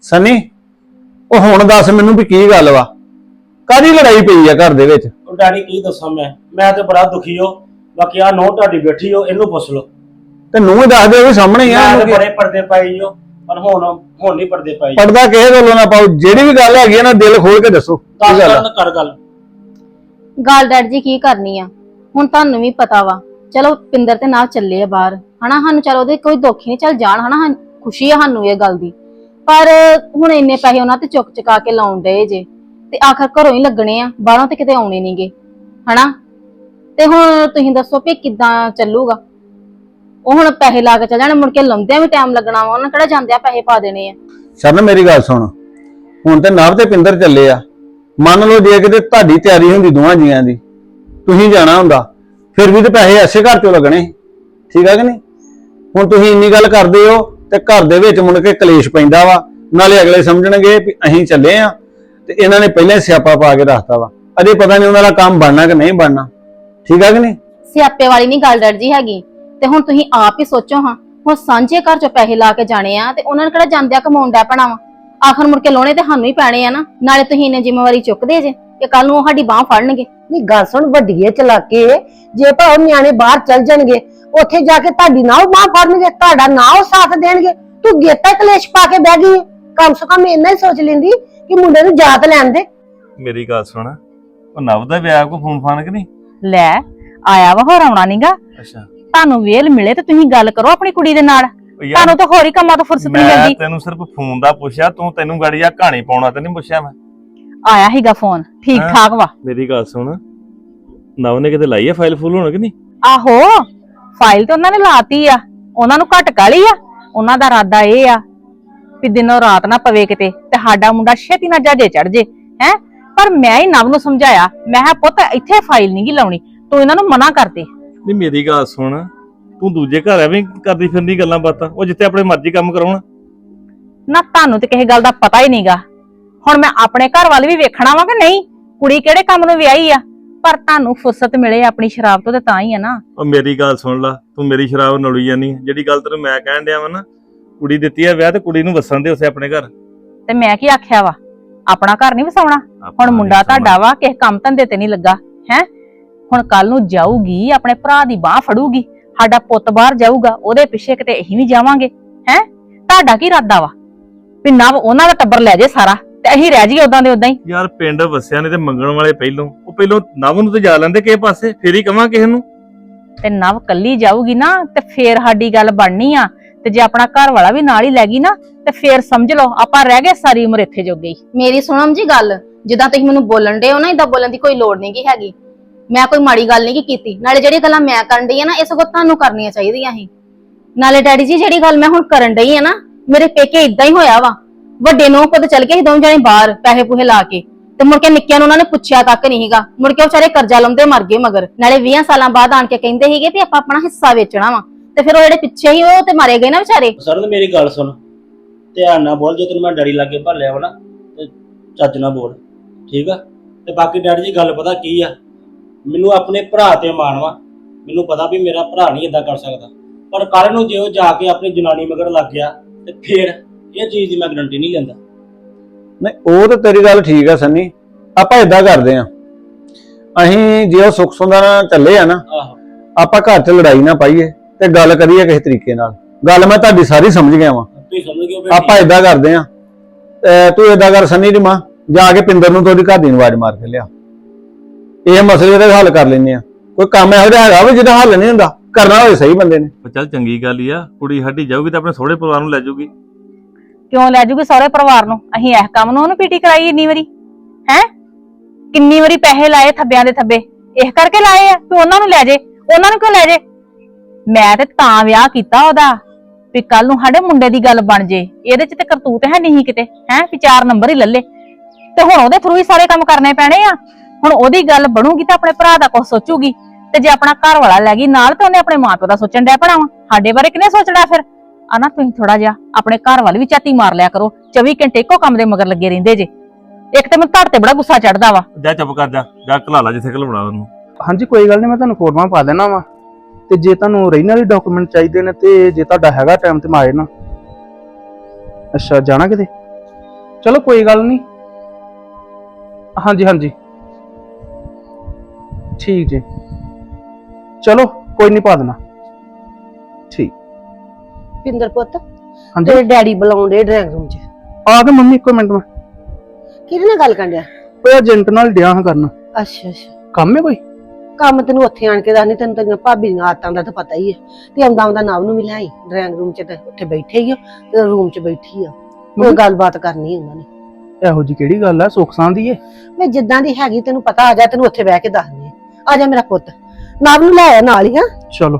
ਸਨੀ ਉਹ ਹੁਣ ਦੱਸ ਮੈਨੂੰ ਵੀ ਕੀ ਗੱਲ ਵਾ? ਕਾਦੀ ਲੜਾਈ ਪਈ ਆ ਘਰ ਦੇ ਵਿੱਚ? ਉਹ ਡੈਡੀ ਕੀ ਦੱਸਾਂ ਮੈਂ? ਮੈਂ ਤੇ ਬੜਾ ਦੁਖੀ ਹੋ ਬਾਕੀ ਆ ਨੋ ਤੁਹਾਡੀ ਬੈਠੀ ਹੋ ਇਹਨੂੰ ਪੁੱਛ ਲਓ। ਤੇ ਨੂੰ ਹੀ ਦੱਸ ਦੇ ਵੀ ਸਾਹਮਣੇ ਹੀ ਆ ਮੈਂ ਇਹਨੂੰ ਤੇ ਕੀ- ਬੜੇ ਪਰਦੇ ਪਾਈ ਹੋ ਪਰ ਹੁਣ ਹੁਣ ਨਹੀਂ ਪਰਦੇ ਪਾਈ ਪੜਦਾ ਕਿਸੇ ਗੱਲੋਂ ਨਾ ਪਾਓ ਜਿਹੜੀ ਵੀ ਗੱਲ ਹੈਗੀ ਆ ਨਾ ਦਿਲ ਖੋਲ ਕੇ ਦੱਸੋ ਕੀ ਦੱਸ ਗੱਲ ਆ? ਕਰਨ ਕਰ ਗੱਲ। ਗੱਲ ਡੈਡ ਜੀ ਕੀ ਕਰਨੀ ਆ? ਹੁਣ ਤੁਹਾਨੂੰ ਵੀ ਪਤਾ ਵਾ। ਚਲੋ ਪਿੰਦਰ ਤੇ ਨਾਲ ਚੱਲੇ ਆ ਬਾਹਰ। ਹਨਾ ਸਾਨੂੰ ਚਲ ਉਹਦੇ ਕੋਈ ਦੁੱਖ ਹੀ ਨਹੀਂ। ਚੱਲ ਜਾਣ ਹਨਾ ਸਾਨੂੰ ਖੁਸ਼ੀ ਆ ਸਾਨੂੰ ਇਹ ਗੱਲ ਦੀ। ਪਰ ਹੁਣ ਇੰਨੇ ਪੈਸੇ ਉਹਨਾਂ ਤੇ ਚੁੱਕ ਚੁਕਾ ਕੇ ਲਾਉਣ ਡਏ ਜੇ, ਤੇ ਆਖਰ ਘਰੋਂ ਹੀ ਲੱਗਣੇ ਆ, ਬਾਹਰੋਂ ਤੇ ਕਿਤੇ ਆਉਣੇ ਨਹੀਂਗੇ ਹਨਾ? ਤੇ ਹੁਣ ਤੁਸੀਂ ਦੱਸੋ ਵੀ ਕਿੱਦਾਂ ਚੱਲੂਗਾ? ਉਹ ਹੁਣ ਪੈਸੇ ਲਾ ਕੇ ਚੱਲ ਜਾਣ, ਮੁੜ ਕੇ ਲਾਉਂਦਿਆਂ ਵੀ ਟਾਈਮ ਲੱਗਣਾ ਵਾ, ਉਹਨਾਂ ਕਿਹੜਾ ਜਾਂਦਿਆਂ ਪੈਸੇ ਪਾ ਦੇਣੇ ਆ? ਸ਼ਰਨ, ਮੇਰੀ ਗੱਲ ਸੁਣ। ਹੁਣ ਤੇ ਨਵ ਤੇ ਪਿੰਦਰ ਚੱਲੇ ਆ। ਮੰਨ ਲਓ ਜੇ ਕਿਤੇ ਤੁਹਾਡੀ ਤਿਆਰੀ ਹੁੰਦੀ ਦੋਵਾਂ ਜੀਆਂ ਦੀ, ਤੁਸੀਂ ਜਾਣਾ ਹੁੰਦਾ, ਫਿਰ ਵੀ ਤੇ ਪੈਸੇ ਐਸੇ ਘਰ ਚੋਂ ਲੱਗਣੇ, ਠੀਕ ਆ ਕਿ ਨਹੀਂ? ਹੁਣ ਤੁਸੀਂ ਇੰਨੀ ਗੱਲ ਕਰਦੇ ਹੋ ਤੇ ਘਰ ਦੇ ਵਿੱਚ ਮੁੜ ਕੇ ਕਲੇਸ਼ ਪੈਂਦਾ ਵਾ। ਨਾਲੇ ਅਗਲੇ ਸਮਝਣਗੇ ਵੀ ਅਸੀਂ ਚੱਲੇ ਆ ਤੇ ਇਹਨਾਂ ਨੇ ਪਹਿਲਾਂ ਹੀ ਸਿਆਪਾ ਪਾ ਕੇ ਰੱਖਤਾ ਵਾ। ਅਜੇ ਪਤਾ ਨਹੀਂ ਉਹਨਾਂ ਦਾ ਕੰਮ ਬਣਨਾ ਕਿ ਨਹੀਂ ਬਣਨਾ। ਠੀਕ ਆ ਕਿ ਨਹੀਂ? ਸਿਆਪੇ ਵਾਲੀ ਨਹੀਂ ਗੱਲ ਡਰ ਜੀ ਹੈਗੀ। ਤੇ ਹੁਣ ਤੁਸੀਂ ਆਪ ਹੀ ਸੋਚੋ ਹਾਂ ਹੁਣ ਸਾਂਝੇ ਘਰ ਚੋਂ ਪੈਸੇ ਲਾ ਕੇ ਜਾਣੇ ਆ ਤੇ ਉਹਨਾਂ ਨੇ ਕਿਹੜਾ ਜਾਂਦਿਆਂ ਕਮਾਉਣ ਡੈ ਪੈਣਾ ਵਾ। ਆਖਰ ਮੁੜ ਕੇ ਲੋਣੇ ਤੇ ਸਾਨੂੰ ਹੀ ਪੈਣੇ ਆ ਨਾ। ਨਾਲੇ ਤੁਸੀਂ ਇਹਨੇ ਜ਼ਿੰਮੇਵਾਰੀ ਚੁੱਕਦੇ ਜੇ ਕਿ ਕੱਲ ਨੂੰ ਉਹ ਸਾਡੀ ਬਾਹ ਫੜਨਗੇ। ਨਹੀਂ ਗੱਲ ਸੁਣ ਵੱਡੀਏ ਚਲਾਕੇ ਜੇ ਭਾਵੇਂ ਨਿਆਣੇ ਬਾਹਰ ਚੱਲ ਜਾਣਗੇ ਉੱਥੇ ਜਾ ਕੇ ਤੁਹਾਡੀ ਨਾ ਬਾਹ ਫੜਨਗੇ ਤੁਹਾਡਾ ਨਾ ਉਹ ਸਾਥ ਦੇਣਗੇ। ਤੂੰ ਗੇਤਾ ਕਲੇਸ਼ ਪਾ ਕੇ ਬਹਿ ਗਈ। ਕਮ ਸੇ ਕਮ ਇੰਨਾ ਹੀ ਸੋਚ ਲੈਂਦੀ ਕਿ ਮੁੰਡੇ ਨੂੰ ਜਾਤ ਲੈਣ ਦੇ। ਮੇਰੀ ਗੱਲ ਸੁਣ ਉਹ ਨਵ ਦਾ ਵਿਆਹ ਕੋ ਫੋਨ ਫਾਨ ਕਿ ਨਹੀਂ? ਲੈ ਆਇਆ ਵਾ ਹੋਰ ਆਉਣਾ ਨਹੀਂਗਾ ਅੱਛਾ। ਤੁਹਾਨੂੰ ਵੇਲ ਮਿਲੇ ਤੇ ਤੁਸੀਂ ਗੱਲ ਕਰੋ ਆਪਣੀ ਕੁੜੀ ਦੇ ਨਾਲ। ਉਹ ਯਾਰ ਤੁਹਾਨੂੰ ਤਾਂ ਹੋਰ ਹੀ ਕੰਮਾਂ ਤੋਂ ਫੁਰਸਤ ਨਹੀਂ ਮੈਂ ਮਿਲਦੀ। ਤੈਨੂੰ ਸਿਰਫ ਫੋਨ ਦਾ ਪੁੱਛਿਆ ਤੂੰ ਤੈਨੂੰ ਗਾੜੀ ਆ ਕਹਾਣੀ ਪਾਉਣਾ ਤੇ ਨਹੀਂ ਪੁੱਛਿਆ ਮੈਂ? ਆਇਆ ਹੀਗਾ ਫੋਨ ਠੀਕ ਹਾਂ। ਠਾਕ ਵਾ। ਮੇਰੀ ਗੱਲ ਸੁਣ ਨਵ ਨੇ ਕਿਤੇ ਲਾਈ ਆ ਫਾਈਲ ਫੁੱਲ ਹੋਣ ਕਿ ਨਹੀਂ? ਆਹੋ। ਫਾਈਲ ਤੇ ਉਹਨਾਂ ਨੇ ਲਾਤੀ ਆ ਉਹਨਾਂ ਨੂੰ ਘਟ ਕਾਲੀ ਆ? ਉਹਨਾਂ ਦਾ ਇਰਾਦਾ ਇਹ ਆ ਵੀ ਦਿਨੋਂ ਰਾਤ ਨਾ ਪਵੇ ਕਿਤੇ ਤੇ ਸਾਡਾ ਮੁੰਡਾ ਛੇਤੀ ਨਾਲ ਜਾਜੇ ਚੜ ਜੇ ਹੈ? ਪਰ ਮੈਂ ਹੀ ਨਵ ਨੂੰ ਸਮਝਾਇਆ ਮੈਂ ਕਿਹਾ ਪੁੱਤ ਇੱਥੇ ਫਾਈਲ ਨਹੀਂ ਗੀ ਲਾਉਣੀ ਤੂੰ ਇਹਨਾਂ ਨੂੰ ਮਨਾ ਕਰ ਦੇ। ਨਹੀਂ ਮੇਰੀ ਗੱਲ ਸੁਣ ਤੂੰ ਦੂਜੇ ਘਰ ਐਵੇਂ ਕਰਦੀ ਫਿਰਦੀ ਗੱਲਾਂ ਬਾਤਾਂ ਉਹ ਜਿੱਥੇ ਆਪਣੇ ਮਰਜ਼ੀ ਕੰਮ ਕਰਾਉਣ। ਨਾ ਤੁਹਾਨੂੰ ਤੇ ਕਿਸੇ ਗੱਲ ਦਾ ਪਤਾ ਹੀ ਨਹੀਂਗਾ ਹੁਣ ਮੈਂ ਆਪਣੇ ਘਰ ਵੱਲ ਵੀ ਵੇਖਣਾ ਵਾ ਕਿ ਨਹੀਂ? ਕੁੜੀ ਕਿਹੜੇ ਕੰਮ ਨੂੰ ਵਿਆਹੀ ਆ? ਪਰ ਤੁਹਾਨੂੰ ਫੁਰਸਤ ਮਿਲੇ ਆਪਣੀ ਸ਼ਰਾਬ ਤੋਂ ਤੇ ਤਾਂ ਹੀ ਆ ਨਾ। ਉਹ ਮੇਰੀ ਗੱਲ ਸੁਣ ਲੈ ਤੂੰ ਮੇਰੀ ਸ਼ਰਾਬ ਨਲੂਈ ਜਾਨੀ ਜਿਹੜੀ ਗੱਲ ਤੈਨੂੰ ਮੈਂ ਕਹਿਣ ਡਿਆ ਵਾ ਨਾ ਕੁੜੀ ਦਿੱਤੀ ਆ ਵਿਆਹ ਤੇ ਕੁੜੀ ਨੂੰ ਵਸਣ ਦੇ ਉਸੇ ਆਪਣੇ ਘਰ। ਤੇ ਮੈਂ ਕੀ ਆਖਿਆ ਵਾ? ਆਪਣਾ ਘਰ ਨਹੀਂ ਵਸਾਉਣਾ? ਹੁਣ ਮੁੰਡਾ ਤੁਹਾਡਾ ਵਾ ਕਿਸੇ ਕੰਮ ਧੰਦੇ ਤੇ ਨਹੀਂ ਲੱਗਾ ਹੈ? ਹੁਣ ਕੱਲ ਨੂੰ ਜਾਊਗੀ ਆਪਣੇ ਭਰਾ ਦੀ ਬਾਹ ਫੜੂਗੀ ਸਾਡਾ ਪੁੱਤ ਬਾਹਰ ਜਾਊਗਾ ਉਹਦੇ ਪਿੱਛੇ ਕਿਤੇ ਅਸੀਂ ਵੀ ਜਾਵਾਂਗੇ ਹੈ? ਤੁਹਾਡਾ ਕੀ ਇਰਾਦਾ ਵਾ? ਵੀ ਨਵ ਉਹਨਾਂ ਦਾ ਟੱਬਰ ਲੈ ਜੇ ਸਾਰਾ। ਤੇ ਅਸੀਂ ਰਹਿ ਜਾਈਏ ਉਦਾਂ ਦੇ ਉਦਾਂ ਹੀ। ਯਾਰ ਪਿੰਡ ਵਸਿਆ ਨੇ ਤੇ ਮੰਗਣ ਵਾਲੇ ਪਹਿਲੋਂ। ਉਹ ਪਹਿਲੋਂ ਨਵ ਨੂੰ ਤੇ ਜਾ ਲੈਂਦੇ ਕਿਸੇ ਪਾਸੇ ਫੇਰ ਹੀ ਕਵਾਂ ਕਿਸੇ ਨੂੰ। ਤੇ ਨਵ ਕੱਲੀ ਜਾਊਗੀ ਨਾ ਤੇ ਫੇਰ ਸਾਡੀ ਗੱਲ ਬਣਨੀ ਆ। ਤੇ ਜੇ ਆਪਣਾ ਘਰ ਵਾਲਾ ਵੀ ਨਾਲ ਹੀ ਲੈ ਗਈ ਨਾ ਤੇ ਫੇਰ ਸਮਝ ਲਓ ਆਪਾਂ ਰਹਿ ਗਏ ਸਾਰੀ ਉਮਰ ਇੱਥੇ ਜੋਗੇ ਹੀ। ਮੇਰੀ ਸੁਣਮ ਜੀ ਗੱਲ ਜਿੱਦਾਂ ਤੁਸੀਂ ਮੈਨੂੰ ਬੋਲਣ ਦੇ ਹੋ ਨਾ ਇਦਾਂ ਬੋਲਣ ਦੀ ਕੋਈ ਲੋੜ ਨਹੀਂ ਗੀ ਹੈਗੀ। ਮੈਂ ਕੋਈ ਮਾੜੀ ਗੱਲ ਨਹੀਂ ਗੀ ਕੀਤੀ। ਨਾਲੇ ਜਿਹੜੀ ਗੱਲਾਂ ਮੈਂ ਕਰਨ ਡਈ ਆ ਨਾ ਇਹ ਸਗੋਂ ਤੁਹਾਨੂੰ ਕਰਨੀਆਂ ਚਾਹੀਦੀਆਂ ਸੀ। ਨਾਲੇ ਡੈਡੀ ਜੀ ਜਿਹੜੀ ਗੱਲ ਮੈਂ ਹੁਣ ਕਰਨ ਡਈ ਆ ਨਾ ਮੇਰੇ ਪੇਕੇ ਇਦਾਂ ਹੀ ਹੋਇਆ ਵਾ। ਵੱਡੇ ਨੂੰ ਖੁਦ ਚਲ ਗਏ ਸੀ ਦੋਵੇਂ ਜਣੇ ਬਾਹਰ ਪੈਸੇ ਪੂਹੇ ਲਾ ਕੇ। ਤੇ ਮੁੜ ਕੇ ਨਿੱਕਿਆਂ ਨੂੰ ਉਹਨਾਂ ਨੇ ਪੁੱਛਿਆ ਤੱਕ ਨਹੀਂ ਸੀਗਾ। ਮੁੜ ਕੇ ਉਹ ਵਿਚਾਰੇ ਕਰਜ਼ਾ ਲਾਉਂਦੇ ਮਰ ਗਏ ਮਗਰ। ਨਾਲੇ 20 ਸਾਲਾਂ ਬਾਅਦ ਆਣ ਕੇ ਕਹਿੰਦੇ ਸੀਗੇ ਵੀ ਆਪਾਂ ਆਪਣਾ ਹਿੱਸਾ ਵੇਚਣਾ ਵਾ। ਤੇ ਫਿਰ ਉਹ ਜਿਹੜੇ ਪਿੱਛੇ ਸੀ ਉਹ ਤੇ ਮਾਰੇ ਗਏ ਨਾ ਵਿਚਾਰੇ। ਸਰਨ ਮੇਰੀ ਗੱਲ ਸੁਣ। ਧਿਆਨ ਨਾਲ ਬੋਲ, ਜੇ ਤੈਨੂੰ ਮੈਂ ਡੈਡੀ ਲਾਗੇ ਭਾਲਿਆ ਵਾ ਨਾ, ਤੇ ਚੱਜ ਨਾਲ ਬੋਲ। ਠੀਕ ਆ? ਤੇ ਬਾਕੀ ਡੈਡੀ ਜੀ ਗੱਲ ਪਤਾ ਕੀ ਆ? ਮੈਨੂੰ ਆਪਣੇ ਭਰਾ ਤੇ ਮਾਣ ਵਾ। ਮੈਨੂੰ ਪਤਾ ਵੀ ਮੇਰਾ ਭਰਾ ਨਹੀਂ ਇਦਾਂ ਕਰ ਸਕਦਾ। ਪਰ ਕੱਲ ਨੂੰ ਜੇ ਉਹ ਜਾ ਕੇ ਆਪਣੀ ਜਨਾਨੀ ਮਗਰ ਲੱਗ ਗਿਆ, ਤੇ ਫੇਰ ਇਹ ਚੀਜ਼ ਦੀ ਮੈਂ ਗਰੰਟੀ ਨਹੀਂ ਲੈਂਦਾ। ਨਹੀਂ ਉਹ ਤਾਂ ਤੇਰੀ ਗੱਲ ਠੀਕ ਆ ਸੰਨੀ। ਆਪਾਂ ਇਦਾਂ ਕਰਦੇ ਆ। ਅਸੀਂ ਜੇ ਉਹ ਸੁੱਖ ਸੁੰਦਾ ਨਾਲ ਚੱਲੇ ਆ ਨਾ ਆਹੋ। ਆਪਾਂ ਘਰ 'ਚ ਲੜਾਈ ਨਾ ਪਾਈਏ ਤੇ ਗੱਲ ਕਰੀਏ ਕਿਸੇ ਤਰੀਕੇ ਨਾਲ। ਗੱਲ ਮੈਂ ਤੁਹਾਡੀ ਸਾਰੀ ਸਮਝ ਗਿਆ ਵਾਂ। ਤੁਸੀਂ ਸਮਝ ਗਏ ਹੋ ਫਿਰ ਆਪਾਂ ਇਦਾਂ ਕਰਦੇ ਆ। ਤੂੰ ਇਦਾਂ ਕਰ ਸੰਨੀ ਦੀ ਮਾਂ ਜਾ ਕੇ ਪਿੰਦਰ ਨੂੰ ਤੁਹਾਡੀ ਘਰ ਦੀ ਆਵਾਜ਼ ਮਾਰ ਕੇ ਲਿਆ। ਇਹ ਮਸਲੇ ਦਾ ਹੱਲ ਕਰ ਲੈਨੇ ਆ। ਕੋਈ ਕੰਮ ਇਹੋ ਜਿਹਾ ਹੈਗਾ ਵੀ ਜਿਹਦਾ ਹੱਲ ਨਹੀਂ ਹੁੰਦਾ ਕਰਨਾ ਹੋਏ ਸਹੀ ਬੰਦੇ ਨੇ। ਚੱਲ ਚੰਗੀ ਗੱਲ ਹੀ ਆ। ਕੁੜੀ ਸਾਡੀ ਜਾਊਗੀ ਤਾਂ ਆਪਣੇ ਸਹੁਰੇ ਪਰਿਵਾਰ ਨੂੰ ਲੈ ਜਾਊਗੀ। ਕਿਉਂ ਲੈ ਜੂਗੀ ਸਹੁਰੇ ਪਰਿਵਾਰ ਨੂੰ? ਅਸੀਂ ਇਹ ਕੰਮ ਨੂੰ ਉਹਨੂੰ ਪੀਟੀ ਕਰਾਈ ਇੰਨੀ ਵਾਰੀ? ਹੈ? ਕਿੰਨੀ ਵਾਰੀ ਪੈਸੇ ਲਾਏ ਥੱਬਿਆਂ ਦੇ ਥੱਬੇ? ਇਸ ਕਰਕੇ ਲਾਏ ਆ ਕਿ ਉਹਨਾਂ ਨੂੰ ਲੈ ਜੇ। ਉਹਨਾਂ ਨੂੰ ਕਿਉਂ ਲੈ ਜੇ? ਮੈਂ ਤੇ ਤਾਂ ਵਿਆਹ ਕੀਤਾ ਉਹਦਾ ਵੀ ਕੱਲ ਨੂੰ ਸਾਡੇ ਮੁੰਡੇ ਦੀ ਗੱਲ ਬਣ ਜੇ। ਇਹਦੇ ਚ ਤੇ ਕਰਤੂਤ ਹੈ ਨਹੀਂ ਕਿਤੇ। ਹੈ? ਵੀ ਚਾਰ ਨੰਬਰ ਹੀ ਲੱਲੇ। ਤੇ ਹੁਣ ਉਹਦੇ ਥਰੂ ਹੀ ਸਾਰੇ ਕੰਮ ਕਰਨੇ ਪੈਣੇ ਆ। ਹੁਣ ਉਹਦੀ ਗੱਲ ਬਣੂਗੀ ਤਾਂ ਆਪਣੇ ਭਰਾ ਦਾ ਕੁਝ ਸੋਚੂਗੀ। ਤੇ ਜੇ ਆਪਣਾ ਘਰ ਵਾਲਾ ਲੈ ਗਈ ਨਾਲ ਤੇ ਉਹਨੇ ਆਪਣੇ ਮਾਪਿਓ ਦਾ ਸੋਚਣ ਡਿਆ ਪਣਾ ਸਾਡੇ ਬਾਰੇ ਕਿਨੇ ਸੋਚਣਾ ਫਿਰ? ਆ ਨਾ ਤੁਸੀਂ ਥੋੜਾ ਜਿਹਾ ਆਪਣੇ ਘਰ ਵੱਲ ਵੀ ਝਾਤੀ ਮਾਰ ਲਿਆ ਕਰੋ। 24 ਘੰਟੇ ਇੱਕੋ ਕੰਮ ਦੇ ਮਗਰ ਲੱਗੇ ਰਹਿੰਦੇ ਜੇ। ਇੱਕ ਤੇ ਮੈਨੂੰ ਧੜ ਤੇ ਬੜਾ ਗੁੱਸਾ ਚੜਦਾ ਵਾ। ਜਾ ਚੁੱਪ ਕਰ ਜਾ ਜਾ ਘਲਾ ਲਾ ਜਿੱਥੇ ਘਲਾਉਣਾ ਉਹਨੂੰ। ਹਾਂਜੀ ਕੋਈ ਗੱਲ ਨਹੀਂ ਮੈਂ ਤੁਹਾਨੂੰ ਫੋਰਮਾਂ ਪਾ ਦੇਣਾ ਵਾ। ਤੇ ਜੇ ਤੁਹਾਨੂੰ ਰੀਨਲ ਡਾਕੂਮੈਂਟ ਚਾਹੀਦੇ ਨੇ ਤੇ ਜੇ ਤੁਹਾਡਾ ਹੈਗਾ ਟਾਈਮ ਤੇ ਮਾਰੇ ਨਾ ਅੱਛਾ ਜਾਣਾ ਕਿਤੇ? ਚਲੋ ਕੋਈ ਗੱਲ ਨਹੀਂ ਹਾਂਜੀ ਹਾਂਜੀ। ਠੀਕ ਜੀ। ਚਲੋ ਕੋਈ ਨਹੀਂ ਪਾ ਦੇਣਾ। ਠੀਕ। ਪਿੰਦਰ ਪੁੱਤ ਹਾਂਜੀ? ਤੇਰੇ ਡੈਡੀ ਬੁਲਾਉਂਦੇ ਡਰਾਇੰਗ ਰੂਮ 'ਚ। ਆ ਕੇ ਮੰਮੀ ਇੱਕੋ ਮਿੰਟ ਮੈਂ। ਕਿਹਦੇ ਨਾਲ ਗੱਲ ਕਰਨ ਡਿਆ? ਉਹ ਏਜੰਟ ਨਾਲ ਡਿਆ ਹਾਂ ਕਰਨ। ਅੱਛਾ ਅੱਛਾ। ਕੰਮ ਹੈ ਕੋਈ? ਕੰਮ ਤੈਨੂੰ ਉੱਥੇ ਆਣ ਕੇ ਦੱਸਣੀ ਤੈਨੂੰ ਤੇਰੀਆਂ ਭਾਬੀ ਦੀਆਂ ਆਦਤਾਂ ਦਾ ਤਾਂ ਪਤਾ ਹੀ ਹੈ। ਤੇ ਆਉਂਦਾ ਆਉਂਦਾ ਨਵ ਨੂੰ ਵੀ ਲਿਆਈ ਡਰਾਇੰਗ ਰੂਮ 'ਚ ਤੇ ਉੱਥੇ ਬੈਠੇ ਹੀ ਆ ਤੇ ਰੂਮ 'ਚ ਬੈਠੀ ਆ। ਕੋਈ? ਗੱਲਬਾਤ ਕਰਨੀ ਉਹਨਾਂ ਨੇ। ਇਹੋ ਜੀ ਕਿਹੜੀ ਗੱਲ ਹੈ ਸੁੱਖ ਸਾਂ ਦੀ ਏ? ਮੈਂ ਜਿੱਦਾਂ ਦੀ ਹੈਗੀ ਤੈਨੂੰ ਪਤਾ ਆ ਜਾ ਤੈਨੂੰ ਉੱਥੇ ਬਹਿ ਕੇ ਦੱਸਣੀ ਆ ਆ ਜਾ ਮੇਰਾ ਪੁੱਤ। ਨਵ ਨੂੰ ਲੈ ਆ ਨਾਲ ਹੀ ਹਾਂ। ਚਲੋ।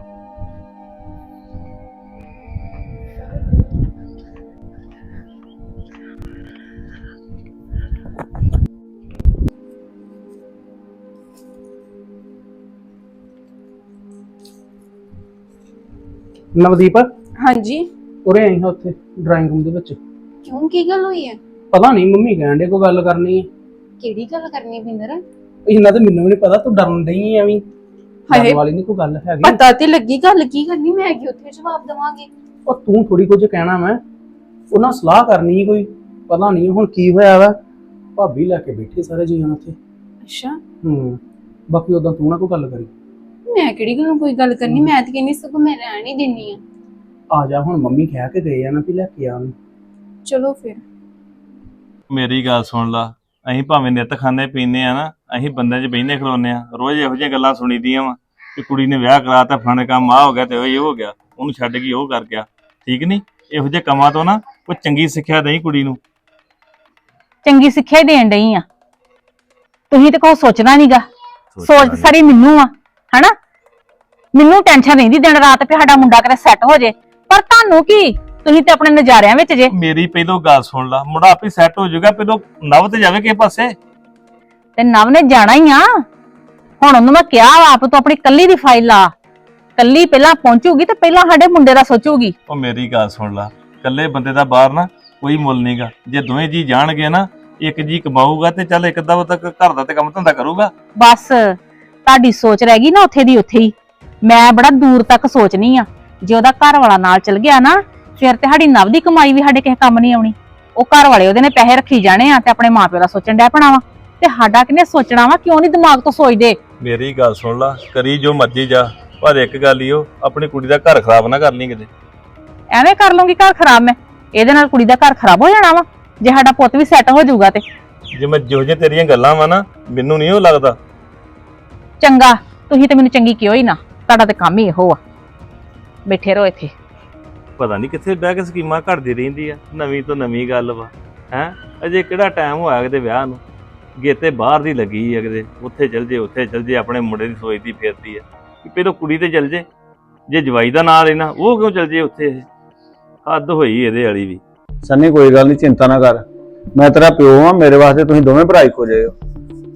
ਨਵਦੀਪ? ਹਾਂਜੀ। ਉਰੇ ਆਈ ਹਾਂ ਉੱਥੇ ਡਰਾਇੰਗ ਰੂਮ ਦੇ ਵਿੱਚ। ਕਿਉਂ? ਕੀ ਗੱਲ ਹੋਈ ਹੈ? ਪਤਾ ਨਹੀਂ ਮੰਮੀ ਕਹਿਣ ਦੇ ਕੋਈ ਗੱਲ ਕਰਨੀ ਹੈ। ਕਿਹੜੀ ਗੱਲ ਕਰਨੀ ਹੈ ਬਿੰਦਰ? ਇਹਨਾਂ ਤੇ ਮੈਨੂੰ ਵੀ ਨਹੀਂ ਪਤਾ ਤੂੰ ਡਰਨ ਡਈ ਐਵੇਂ। ਹਾਏ। ਡਰਨ ਵਾਲੀ ਨਹੀਂ ਕੋਈ ਗੱਲ ਹੈਗੀ। ਪਤਾ ਤੇ ਲੱਗੀ ਗੱਲ ਕੀ ਕਰਨੀ? ਮੈਂ ਕਿ ਉੱਥੇ ਜਵਾਬ ਦਵਾਂਗੀ? ਉਹ ਤੂੰ ਥੋੜੀ ਕੁਝ ਕਹਿਣਾ ਮੈਂ। ਉਹਨਾਂ ਸਲਾਹ ਕਰਨੀ ਸੀ ਕੋਈ ਪਤਾ ਨਹੀਂ ਹੁਣ ਕੀ ਹੋਇਆ ਵਾ। ਭਾਬੀ ਲੈ ਕੇ ਬੈਠੇ ਸਾਰੇ ਜੀਆਂ ਉੱਥੇ। ਅੱਛਾ। ਹੂੰ। ਬਾਕੀ ਉਦਾਂ ਤੂੰ ਨਾ ਕੋਈ ਗੱਲ ਕਰੀ। ਮੈਂ ਕਿਹੜੀ ਗੱਲੋਂ ਕੋਈ ਗੱਲ ਕਰਨੀ? ਮੈਂ ਤੇ ਕਹਿੰਦੀ ਸਗੋਂ ਮੈਂ ਰਹਿਣ ਹੀ ਦਿੰਨੀ ਆ। ਆ ਜਾ ਹੁਣ ਮੰਮੀ ਕਹਿ ਕੇ ਗਏ ਆ ਨਾ ਵੀ ਲੈ ਕੇ ਆ ਉਹਨੂੰ। ਚਲੋ ਫਿਰ। ਮੇਰੀ ਗੱਲ ਸੁਣ ਲਾ ਅਸੀਂ ਭਾਵੇਂ ਨਿੱਤ ਖਾਣੇ ਪੀਨੇ ਆ ਨਾ ਅਸੀਂ ਬੰਦਿਆਂ 'ਚ ਬਹਿਨੇ ਖਲੋਨੇ ਆ ਰੋਜ਼ ਇਹੋ ਜਿਹੀਆਂ ਗੱਲਾਂ ਸੁਣੀਦੀਆਂ ਵਾ ਕਿ ਕੁੜੀ ਨੇ ਵਿਆਹ ਕਰਾਤਾ ਫਲਾਣੇ ਕੰਮ ਆ ਹੋ ਗਿਆ ਤੇ ਉਹ ਇਹ ਹੋ ਗਿਆ ਉਹਨੂੰ ਛੱਡ ਕੇ ਉਹ ਕਰ ਗਿਆ। ਠੀਕ ਨਹੀਂ ਇਹੋ ਜਿਹੇ ਕੰਮਾਂ ਤੋਂ ਨਾ ਕੋਈ ਚੰਗੀ ਸਿੱਖਿਆ ਦੇਈ ਕੁੜੀ ਨੂੰ। ਚੰਗੀ ਸਿੱਖਿਆ ਹੀ ਦੇਣ ਡਈ ਆ। ਤੁਸੀਂ ਤੇ ਕੋਈ ਸੋਚਣਾ ਨਹੀਂਗਾ ਸੋਚ ਸਾਰੀ ਮੈਨੂੰ ਆ। ਹਨਾ? ਮੈਨੂੰ ਟੈਨਸ਼ਨ ਰਹਿੰਦੀ ਦਿਨ ਰਾਤ ਵੀ ਸਾਡਾ ਮੁੰਡਾ ਕਰੇ ਸੈੱਟ ਹੋ ਜੇ। ਪਰ ਤੁਹਾਨੂੰ ਕੀ? ਤੁਸੀਂ ਤੇ ਆਪਣੇ ਨਜ਼ਾਰਿਆਂ ਵਿੱਚ ਜੇ। ਮੇਰੀ ਪਹਿਲੋਂ ਗੱਲ ਸੁਣ ਲਾ ਮੁੰਡਾ ਆਪੇ ਸੈੱਟ ਹੋ ਜਾਊਗਾ ਪਹਿਲੋਂ ਨਵ ਤੇ ਜਾਵੇ ਕਿਸੇ ਪਾਸੇ। ਤੇ ਨਵ ਨੇ ਜਾਣਾ ਹੀ ਆ। ਹੁਣ ਉਹਨੂੰ ਮੈਂ ਕਿਹਾ ਵਾ ਆਪ ਤੂੰ ਆਪਣੀ ਕੱਲੀ ਦੀ ਫਾਈਲ ਲਾ। ਕੱਲੀ ਪਹਿਲਾਂ ਪਹੁੰਚੂਗੀ ਤੇ ਪਹਿਲਾਂ ਸਾਡੇ ਮੁੰਡੇ ਦਾ ਸੋਚੂਗੀ। ਉਹ ਮੇਰੀ ਗੱਲ ਸੁਣ ਲਾ ਇਕੱਲੇ ਬੰਦੇ ਦਾ ਬਾਹਰ ਨਾ ਕੋਈ ਮੁੱਲ ਨਹੀਂਗਾ ਜੇ ਦੋਵੇਂ ਜੀ ਜਾਣਗੇ ਨਾ ਇੱਕ ਜੀ ਕਮਾਊਗਾ ਤੇ ਚੱਲ ਇੱਕ ਅੱਧਾ ਤੱਕ ਘਰ ਦਾ ਤੇ ਕੰਮ ਧੰਦਾ ਕਰੂਗਾ। ਬਸ। ਤੁਹਾਡੀ ਸੋਚ ਰਹਿ ਗਈ ਨਾ ਉੱਥੇ ਦੀ ਉੱਥੇ ਹੀ। ਮੈਂ ਬੜਾ ਦੂਰ ਤੱਕ ਸੋਚਨੀ ਆ। ਜੇ ਉਹਦਾ ਘਰ ਵਾਲਾ ਨਾਲ ਚਲ ਗਿਆ ਨਾ ਫਿਰ ਤੇ ਸਾਡੀ ਨਵ ਦੀ ਕਮਾਈ ਵੀ ਸਾਡੇ ਕਿਸੇ ਕੰਮ ਨਹੀਂ ਆਉਣੀ। ਉਹ ਘਰ ਵਾਲੇ ਉਹਦੇ ਨੇ ਪੈਸੇ ਰੱਖੀ ਜਾਣੇ ਆ ਤੇ ਆਪਣੇ ਮਾਪਿਓ ਦਾ ਸੋਚਣ ਡੈ ਪਣਾ ਵਾ। ਤੇ ਸਾਡਾ ਕਿਨੇ ਸੋਚਣਾ ਵਾ ਕਿਉਂ ਨਹੀਂ ਦਿਮਾਗ ਤੋਂ ਸੋਚਦੇ? ਮੇਰੀ ਗੱਲ ਸੁਣ ਲਾ ਕਰੀ ਜੋ ਮਰਜ਼ੀ ਜਾ ਪਰ ਇੱਕ ਗੱਲ ਹੀ ਉਹ ਆਪਣੀ ਕੁੜੀ ਦਾ ਘਰ ਖਰਾਬ ਨਾ ਕਰ ਲਈ ਕਿਤੇ। ਐਵੇਂ ਕਰ ਲੂੰਗੀ ਘਰ ਖਰਾਬ ਮੈਂ। ਇਹਦੇ ਨਾਲ ਕੁੜੀ ਦਾ ਘਰ ਖਰਾਬ ਹੋ ਜਾਣਾ ਵਾ। ਜੇ ਸਾਡਾ ਪੁੱਤ ਵੀ ਸੈੱਟ ਹੋ ਜਾਊਗਾ ਤੇ। ਜੇ ਮੈਂ ਜਿਹੋ ਜਿਹੀਆਂ ਤੇਰੀਆਂ ਗੱਲਾਂ ਵਾ ਨਾ ਮੈਨੂੰ ਨਹੀਂ ਉਹ ਲੱਗਦਾ। ਚੰਗਾ ਤੁਸੀਂ ਤੇ ਮੈਨੂੰ ਚੰਗੀ ਕਿਉਂ ਹੀ ਨਾ? ਤੁਹਾਡਾ ਤੇ ਕੰਮ ਹੀ ਇਹੋ ਆ। ਬੈਠੇ ਰਹੋ ਇੱਥੇ। ਪਤਾ ਨਹੀਂ ਕਿੱਥੇ ਬਹਿ ਕੇ ਸਕੀਮਾਂ ਘੜਦੀ ਰਹਿੰਦੀ ਆ। ਨਵੀਂ ਤੋਂ ਨਵੀਂ ਗੱਲ ਵਾ। ਹੈ? ਅਜੇ ਕਿਹੜਾ ਟਾਈਮ ਹੋਇਆ ਕਿਤੇ ਵਿਆਹ ਨੂੰ? ਗੇਤੇ ਬਾਹਰ ਦੀ ਲੱਗੀ ਆ ਕਿਤੇ। ਉੱਥੇ ਚਲ ਜੇ ਉੱਥੇ ਚਲ ਜੇ ਆਪਣੇ ਮੁੰਡੇ ਦੀ ਸੋਚਦੀ ਫਿਰਦੀ ਆ। ਕਿ ਪਹਿਲਾਂ ਕੁੜੀ ਤੇ ਚਲ ਜੇ। ਜੇ ਜਵਾਈ ਦਾ ਨਾਂ ਲੈਣਾ ਉਹ ਕਿਉਂ ਚਲ ਜੇ ਉੱਥੇ? ਹੱਦ ਹੋਈ ਇਹਦੇ ਵਾਲੀ ਵੀ। ਸੰਨੀ ਕੋਈ ਗੱਲ ਨਹੀਂ ਚਿੰਤਾ ਨਾ ਕਰ। ਮੈਂ ਤੇਰਾ ਪਿਓ ਆ ਮੇਰੇ ਵਾਸਤੇ ਤੁਸੀਂ ਦੋਵੇਂ ਭਰਾ ਇੱਕੋ ਜਿਹੇ ਹੋ।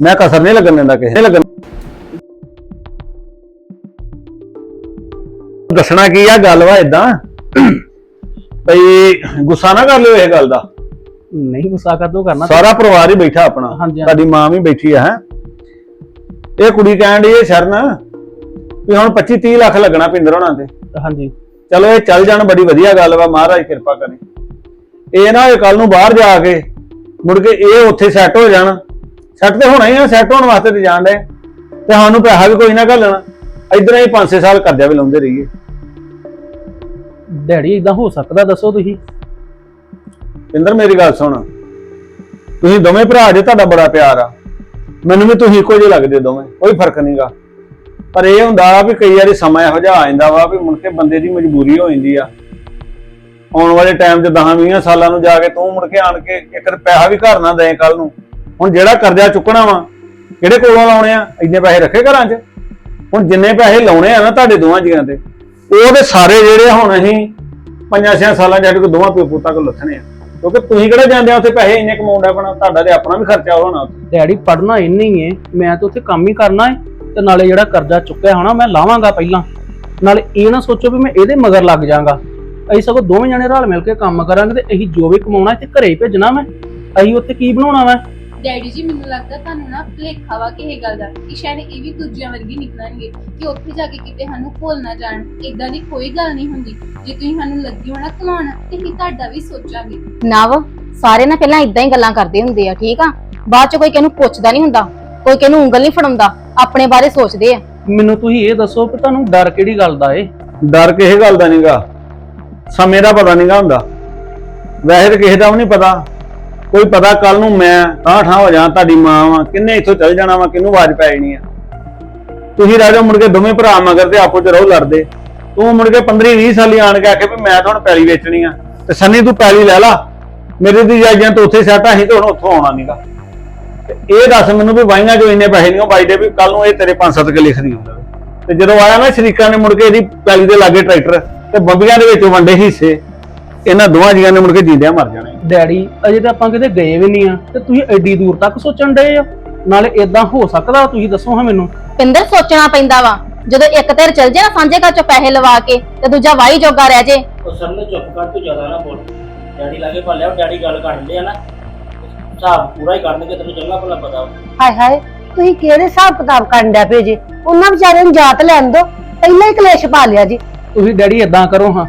ਮੈਂ ਕਸਰ ਨਹੀਂ ਲੱਗਣ ਦਿੰਦਾ ਕਿਸੇ ਲੱਗਣ ਦੱਸਣਾ ਕੀ ਆ ਗੱਲ ਵਾ ਇਦਾਂ ਬਈ ਗੁੱਸਾ ਨਾ ਕਰ ਲਿਓ ਇਹ ਗੱਲ ਦਾ। ਨਹੀਂ ਗੁੱਸਾ ਕਰਦੋ ਕਰਨਾ। ਸਾਰਾ ਪਰਿਵਾਰ ਹੀ ਬੈਠਾ ਆਪਣਾ। ਹਾਂਜੀ, ਹਾਂਜੀ। ਤੁਹਾਡੀ ਮਾਂ ਵੀ ਬੈਠੀ ਆ ਹੈ। ਇਹ ਕੁੜੀ ਕਹਿਣ ਦੀ ਇਹ ਸ਼ਰਨ ਵੀ ਹੁਣ 25 30 ਲੱਖ ਲੱਗਣਾ ਪਿੰਦਰ ਹੋਣਾ ਤੇ। ਹਾਂਜੀ। ਚਲੋ ਇਹ ਚੱਲ ਜਾਣ ਬੜੀ ਵਧੀਆ ਗੱਲ ਵਾ ਮਹਾਰਾਜ ਕਿਰਪਾ ਕਰੇ। ਇਹ ਨਾ ਇਹ ਕੱਲ ਨੂੰ ਬਾਹਰ ਜਾ ਕੇ ਮੁੜ ਕੇ ਇਹ ਉੱਥੇ ਸੈੱਟ ਹੋ ਜਾਣ। ਸੈੱਟ ਤੇ ਹੋਣਾ ਹੀ ਆ ਸੈੱਟ ਹੋਣ ਵਾਸਤੇ ਤੇ ਜਾਣ ਦੇ ਤੇ ਸਾਨੂੰ ਪੈਸਾ ਵੀ ਕੋਈ ਨਾ ਘੱਲਣਾ। ਇਧਰ ਹੀ 5-6 ਸਾਲ ਕਰਜ਼ਾ ਵੀ ਲਾਉਂਦੇ ਰਹੀਏ। ਡੈਡੀ ਇਦਾਂ ਹੋ ਸਕਦਾ, ਦੱਸੋ ਤੁਸੀਂ। ਪਿੰਦਰ ਮੇਰੀ ਗੱਲ ਸੁਣ। ਤੁਸੀਂ ਦੋਵੇਂ ਭਰਾ ਜੇ ਤੁਹਾਡਾ ਬੜਾ ਪਿਆਰ ਆ। ਮੈਨੂੰ ਵੀ ਤੁਸੀਂ ਇੱਕੋ ਜਿਹੇ ਲੱਗਦੇ ਦੋਵੇਂ, ਕੋਈ ਫ਼ਰਕ ਨਹੀਂਗਾ ਪਰ ਇਹ ਹੁੰਦਾ ਵੀ ਕਈ ਵਾਰੀ ਸਮਾਂ ਇਹੋ ਜਿਹਾ ਆ ਜਾਂਦਾ ਵਾ ਵੀ ਮੁੜ ਕੇ ਬੰਦੇ ਦੀ ਮਜਬੂਰੀ ਹੋ ਜਾਂਦੀ ਆ। ਆਉਣ ਵਾਲੇ ਟਾਈਮ 'ਚ 10-20 ਸਾਲਾਂ ਨੂੰ ਜਾ ਕੇ ਤੂੰ ਮੁੜ ਕੇ ਆਣ ਕੇ ਇੱਕ ਪੈਸਾ ਵੀ ਘਰ ਨਾ ਦੇ ਕੱਲ ਨੂੰ। ਹੁਣ ਜਿਹੜਾ ਕਰਜ਼ਾ ਚੁੱਕਣਾ ਵਾ, ਕਿਹੜੇ ਕੋਲੋਂ ਲਾਉਣੇ ਆ? ਇੰਨੇ ਪੈਸੇ ਰੱਖੇ ਘਰਾਂ 'ਚ? ਹੁਣ ਜਿੰਨੇ ਪੈਸੇ ਲਾਉਣੇ ਆ ਨਾ ਤੁਹਾਡੇ ਦੋਵਾਂ ਜੀਆਂ ਤੇ ਉਹ ਸਾਰੇ ਜਿਹੜੇ ਹੁਣ ਅਸੀਂ ਪੰਜਾਂ ਛੇ ਸਾਲਾਂ ਜੱਟ ਕੋ ਦੋਵਾਂ ਪਿਓ ਪੁੱਤਾਂ ਕੋਲ ਲੱਥਣੇ ਆ। ਕਿਉਂਕਿ ਤੁਸੀਂ ਕਿਹੜਾ ਜਾਂਦੇ ਆ ਉੱਥੇ ਪੈਸੇ ਇੰਨੇ ਕਮਾਉਂਦਾ ਬਣਾ ਤੁਹਾਡਾ ਤੇ ਆਪਣਾ ਵੀ ਖਰਚਾ ਹੋਣਾ ਡੈਡੀ ਪੜਨਾ ਇੰਨੀ ਹੀ ਹੈ ਮੈਂ ਤਾਂ ਉੱਥੇ ਕੰਮ ਹੀ ਕਰਨਾ ਹੈ ਤੇ ਨਾਲੇ ਜਿਹੜਾ ਕਰਜ਼ਾ ਚੁੱਕਿਆ ਹੋਣਾ, ਮੈਂ ਲਾਵਾਂਗਾ ਪਹਿਲਾਂ। ਨਾਲੇ ਇਹ ਨਾ ਸੋਚੋ ਵੀ ਮੈਂ ਇਹਦੇ ਮਗਰ ਲੱਗ ਜਾਵਾਂਗਾ। ਅਸੀਂ ਸਗੋਂ ਦੋਵੇਂ ਜਣੇ ਰਲ ਮਿਲ ਕੇ ਕੰਮ ਕਰਾਂਗੇ ਤੇ ਅਸੀਂ ਜੋ ਵੀ ਕਮਾਉਣਾ, ਇੱਥੇ ਘਰੇ ਹੀ ਭੇਜਣਾ ਮੈਂ। ਅਸੀਂ ਉੱਥੇ ਕੀ ਬਣਾਉਣਾ ਵਾ? ਡੈਡੀ ਜੀ ਮੈਨੂੰ ਲੱਗਦਾ ਤੁਹਾਨੂੰ ਨਾ ਭੁਲੇਖਾ ਵਾ ਕਿਸੇ ਗੱਲ ਦਾ। ਕਿ ਸ਼ਾਇਦ ਇਹ ਵੀ ਦੂਜਿਆਂ ਵਰਗੀ ਨਿਕਲਣਗੇ ਕਿ ਉੱਥੇ ਜਾ ਕੇ ਕਿਤੇ ਸਾਨੂੰ ਭੁੱਲ ਨਾ ਜਾਣ। ਇਦਾਂ ਦੀ ਕੋਈ ਗੱਲ ਨਹੀਂ ਹੁੰਦੀ। ਜੇ ਤੁਸੀਂ ਸਾਨੂੰ ਲੱਗੀ ਹੋਣਾ ਕਮਾਉਣ ਤੇ ਅਸੀਂ ਤੁਹਾਡਾ ਵੀ ਸੋਚਾਂਗੇ। ਨਵ ਸਾਰੇ ਨਾ ਪਹਿਲਾਂ ਇਦਾਂ ਹੀ ਗੱਲਾਂ ਕਰਦੇ ਹੁੰਦੇ ਆ ਠੀਕ ਆ? ਬਾਅਦ ਚ ਕੋਈ ਕਿਹਨੂੰ ਪੁੱਛਦਾ ਨਹੀਂ ਹੁੰਦਾ ਕੋਈ ਕਿਹਨੂੰ ਉਂਗਲ ਨਹੀਂ ਫੜਾਉਂਦਾ ਆਪਣੇ ਬਾਰੇ ਸੋਚਦੇ ਆ। ਮੈਨੂੰ ਤੁਸੀਂ ਇਹ ਦੱਸੋ ਕਿ ਤੁਹਾਨੂੰ ਡਰ ਕਿਹੜੀ ਗੱਲ ਦਾ ਏ? ਡਰ ਕਿਸੇ ਗੱਲ ਦਾ ਨਹੀਂਗਾ ਸਮੇਂ ਦਾ ਪਤਾ ਨਹੀਂਗਾ ਹੁੰਦਾ। ਵੈਸੇ ਤਾਂ ਕਿਸੇ ਦਾ ਵੀ ਨਹੀਂ ਪਤਾ। ਕੋਈ ਪਤਾ ਕੱਲ ਨੂੰ ਮੈਂ ਤਾਂ ਠਾਂ ਹੋ ਜਾਣਾ ਤੁਹਾਡੀ ਮਾਂ ਵਾਂ, ਕਿੰਨੇ ਇੱਥੋਂ ਚੱਲ ਜਾਣਾ ਵਾ, ਕਿਹਨੂੰ ਆਵਾਜ਼ ਪੈ ਜਾਣੀ ਆ। ਤੁਸੀਂ ਰਾਜਾ ਮੁੜ ਕੇ ਦੋਵੇਂ ਭਰਾ ਮਗਰ ਤੇ ਆਪੋ ਚ ਰਹੋ ਲੜਦੇ। ਤੂੰ ਮੁੜ ਕੇ 15 20 ਸਾਲੀ ਆਣ ਕੇ ਆਖੇ ਵੀ ਮੈਂ ਤਾਂ ਹੁਣ ਪੈਲੀ ਵੇਚਣੀ ਆ। ਤੇ ਸੰਨੀ, ਤੂੰ ਪੈਲੀ ਲੈ ਲਾ। ਮੇਰੇ ਦੀ ਜਾਇਆਂ ਤੋਂ ਉੱਥੇ ਸੈੱਟ ਅਸੀਂ ਤੇ ਹੁਣ ਉੱਥੋਂ ਆਉਣਾ ਨਹੀਂਗਾ ਤੇ ਇਹ ਦੱਸ ਮੈਨੂੰ ਵੀ ਵਾਈਆਂ ਜੋ ਇੰਨੇ ਪੈਸੇ ਨਹੀਂ, ਉਹ ਬਾਈ ਦੇ ਵੀ ਕੱਲ ਨੂੰ ਇਹ ਤੇਰੇ 5-7 ਕੇ ਖਰੀਦ ਹੁੰਦਾ। ਤੇ ਜਦੋਂ ਆਇਆ ਨਾ ਸ਼ਰੀਕਾਂ ਨੇ ਮੁੜ ਕੇ ਇਹਦੀ ਪੈਲੀ ਦੇ ਲਾਗੇ ਟਰੈਕਟਰ ਤੇ ਬੰਬੀਆਂ ਦੇ ਵਿੱਚ ਵੰਡੇ ਹਿੱਸੇ। ਇਹਨਾਂ ਦੋਵਾਂ ਜੀਆਂ ਨੇ ਮੁੜ ਕੇ ਜਿੰਦਿਆਂ ਮਰ ਜਾਣਾ ਈ। ਡੈਡੀ ਅਜੇ ਤਾਂ ਆਪਾਂ ਕਿਤੇ ਗਏ ਵੀ ਨਹੀਂ ਆ ਤੇ ਤੁਸੀਂ ਐਡੀ ਦੂਰ ਤੱਕ ਸੋਚਣ ਡਏ ਆ ਨਾਲੇ ਇਦਾਂ ਹੋ ਸਕਦਾ ਤੁਸੀਂ ਦੱਸੋ ਹਾਂ ਮੈਨੂੰ। ਪਿੰਦਰ ਸੋਚਣਾ ਪੈਂਦਾ ਵਾ। ਜਦੋਂ ਇੱਕ ਧਿਰ ਚੱਲ ਜੇ ਨਾ ਸਾਂਝੇ ਘਰ ਚੋਂ ਪੈਸੇ ਲਵਾ ਕੇ ਤੇ ਦੂਜਾ ਵਾਈ ਜੋਗਾ ਰਹਿ ਜੇ। ਉਹ ਸਰ ਨੇ ਚੁੱਪ ਕਰ ਤੂੰ ਜ਼ਿਆਦਾ ਨਾ ਬੋਲ। ਡੈਡੀ ਲਾਗੇ ਭਾਲਿਆ ਡੈਡੀ ਗੱਲ ਕਰਨ ਦੇ ਆ ਨਾ। ਹਿਸਾਬ ਪੂਰਾ ਹੀ ਕਰਨਗੇ ਤੈਨੂੰ ਚੰਗਾ ਭਲਾ ਪਤਾ ਵਾ। ਹਾਏ ਹਾਏ ਤੁਸੀਂ ਕਿਹੜੇ ਹਿਸਾਬ ਕਿਤਾਬ ਕਰਨ ਡੈ ਪਏ ਜੇ? ਉਹਨਾਂ ਵਿਚਾਰਿਆਂ ਨੂੰ ਜਾਤ ਲੈਣ ਦੋ ਪਹਿਲਾਂ ਹੀ ਕਲੇਸ਼ ਪਾ ਲਿਆ ਜੀ। ਤੁਸੀਂ ਡੈਡੀ ਇਦਾਂ ਕਰੋ ਹਾਂ।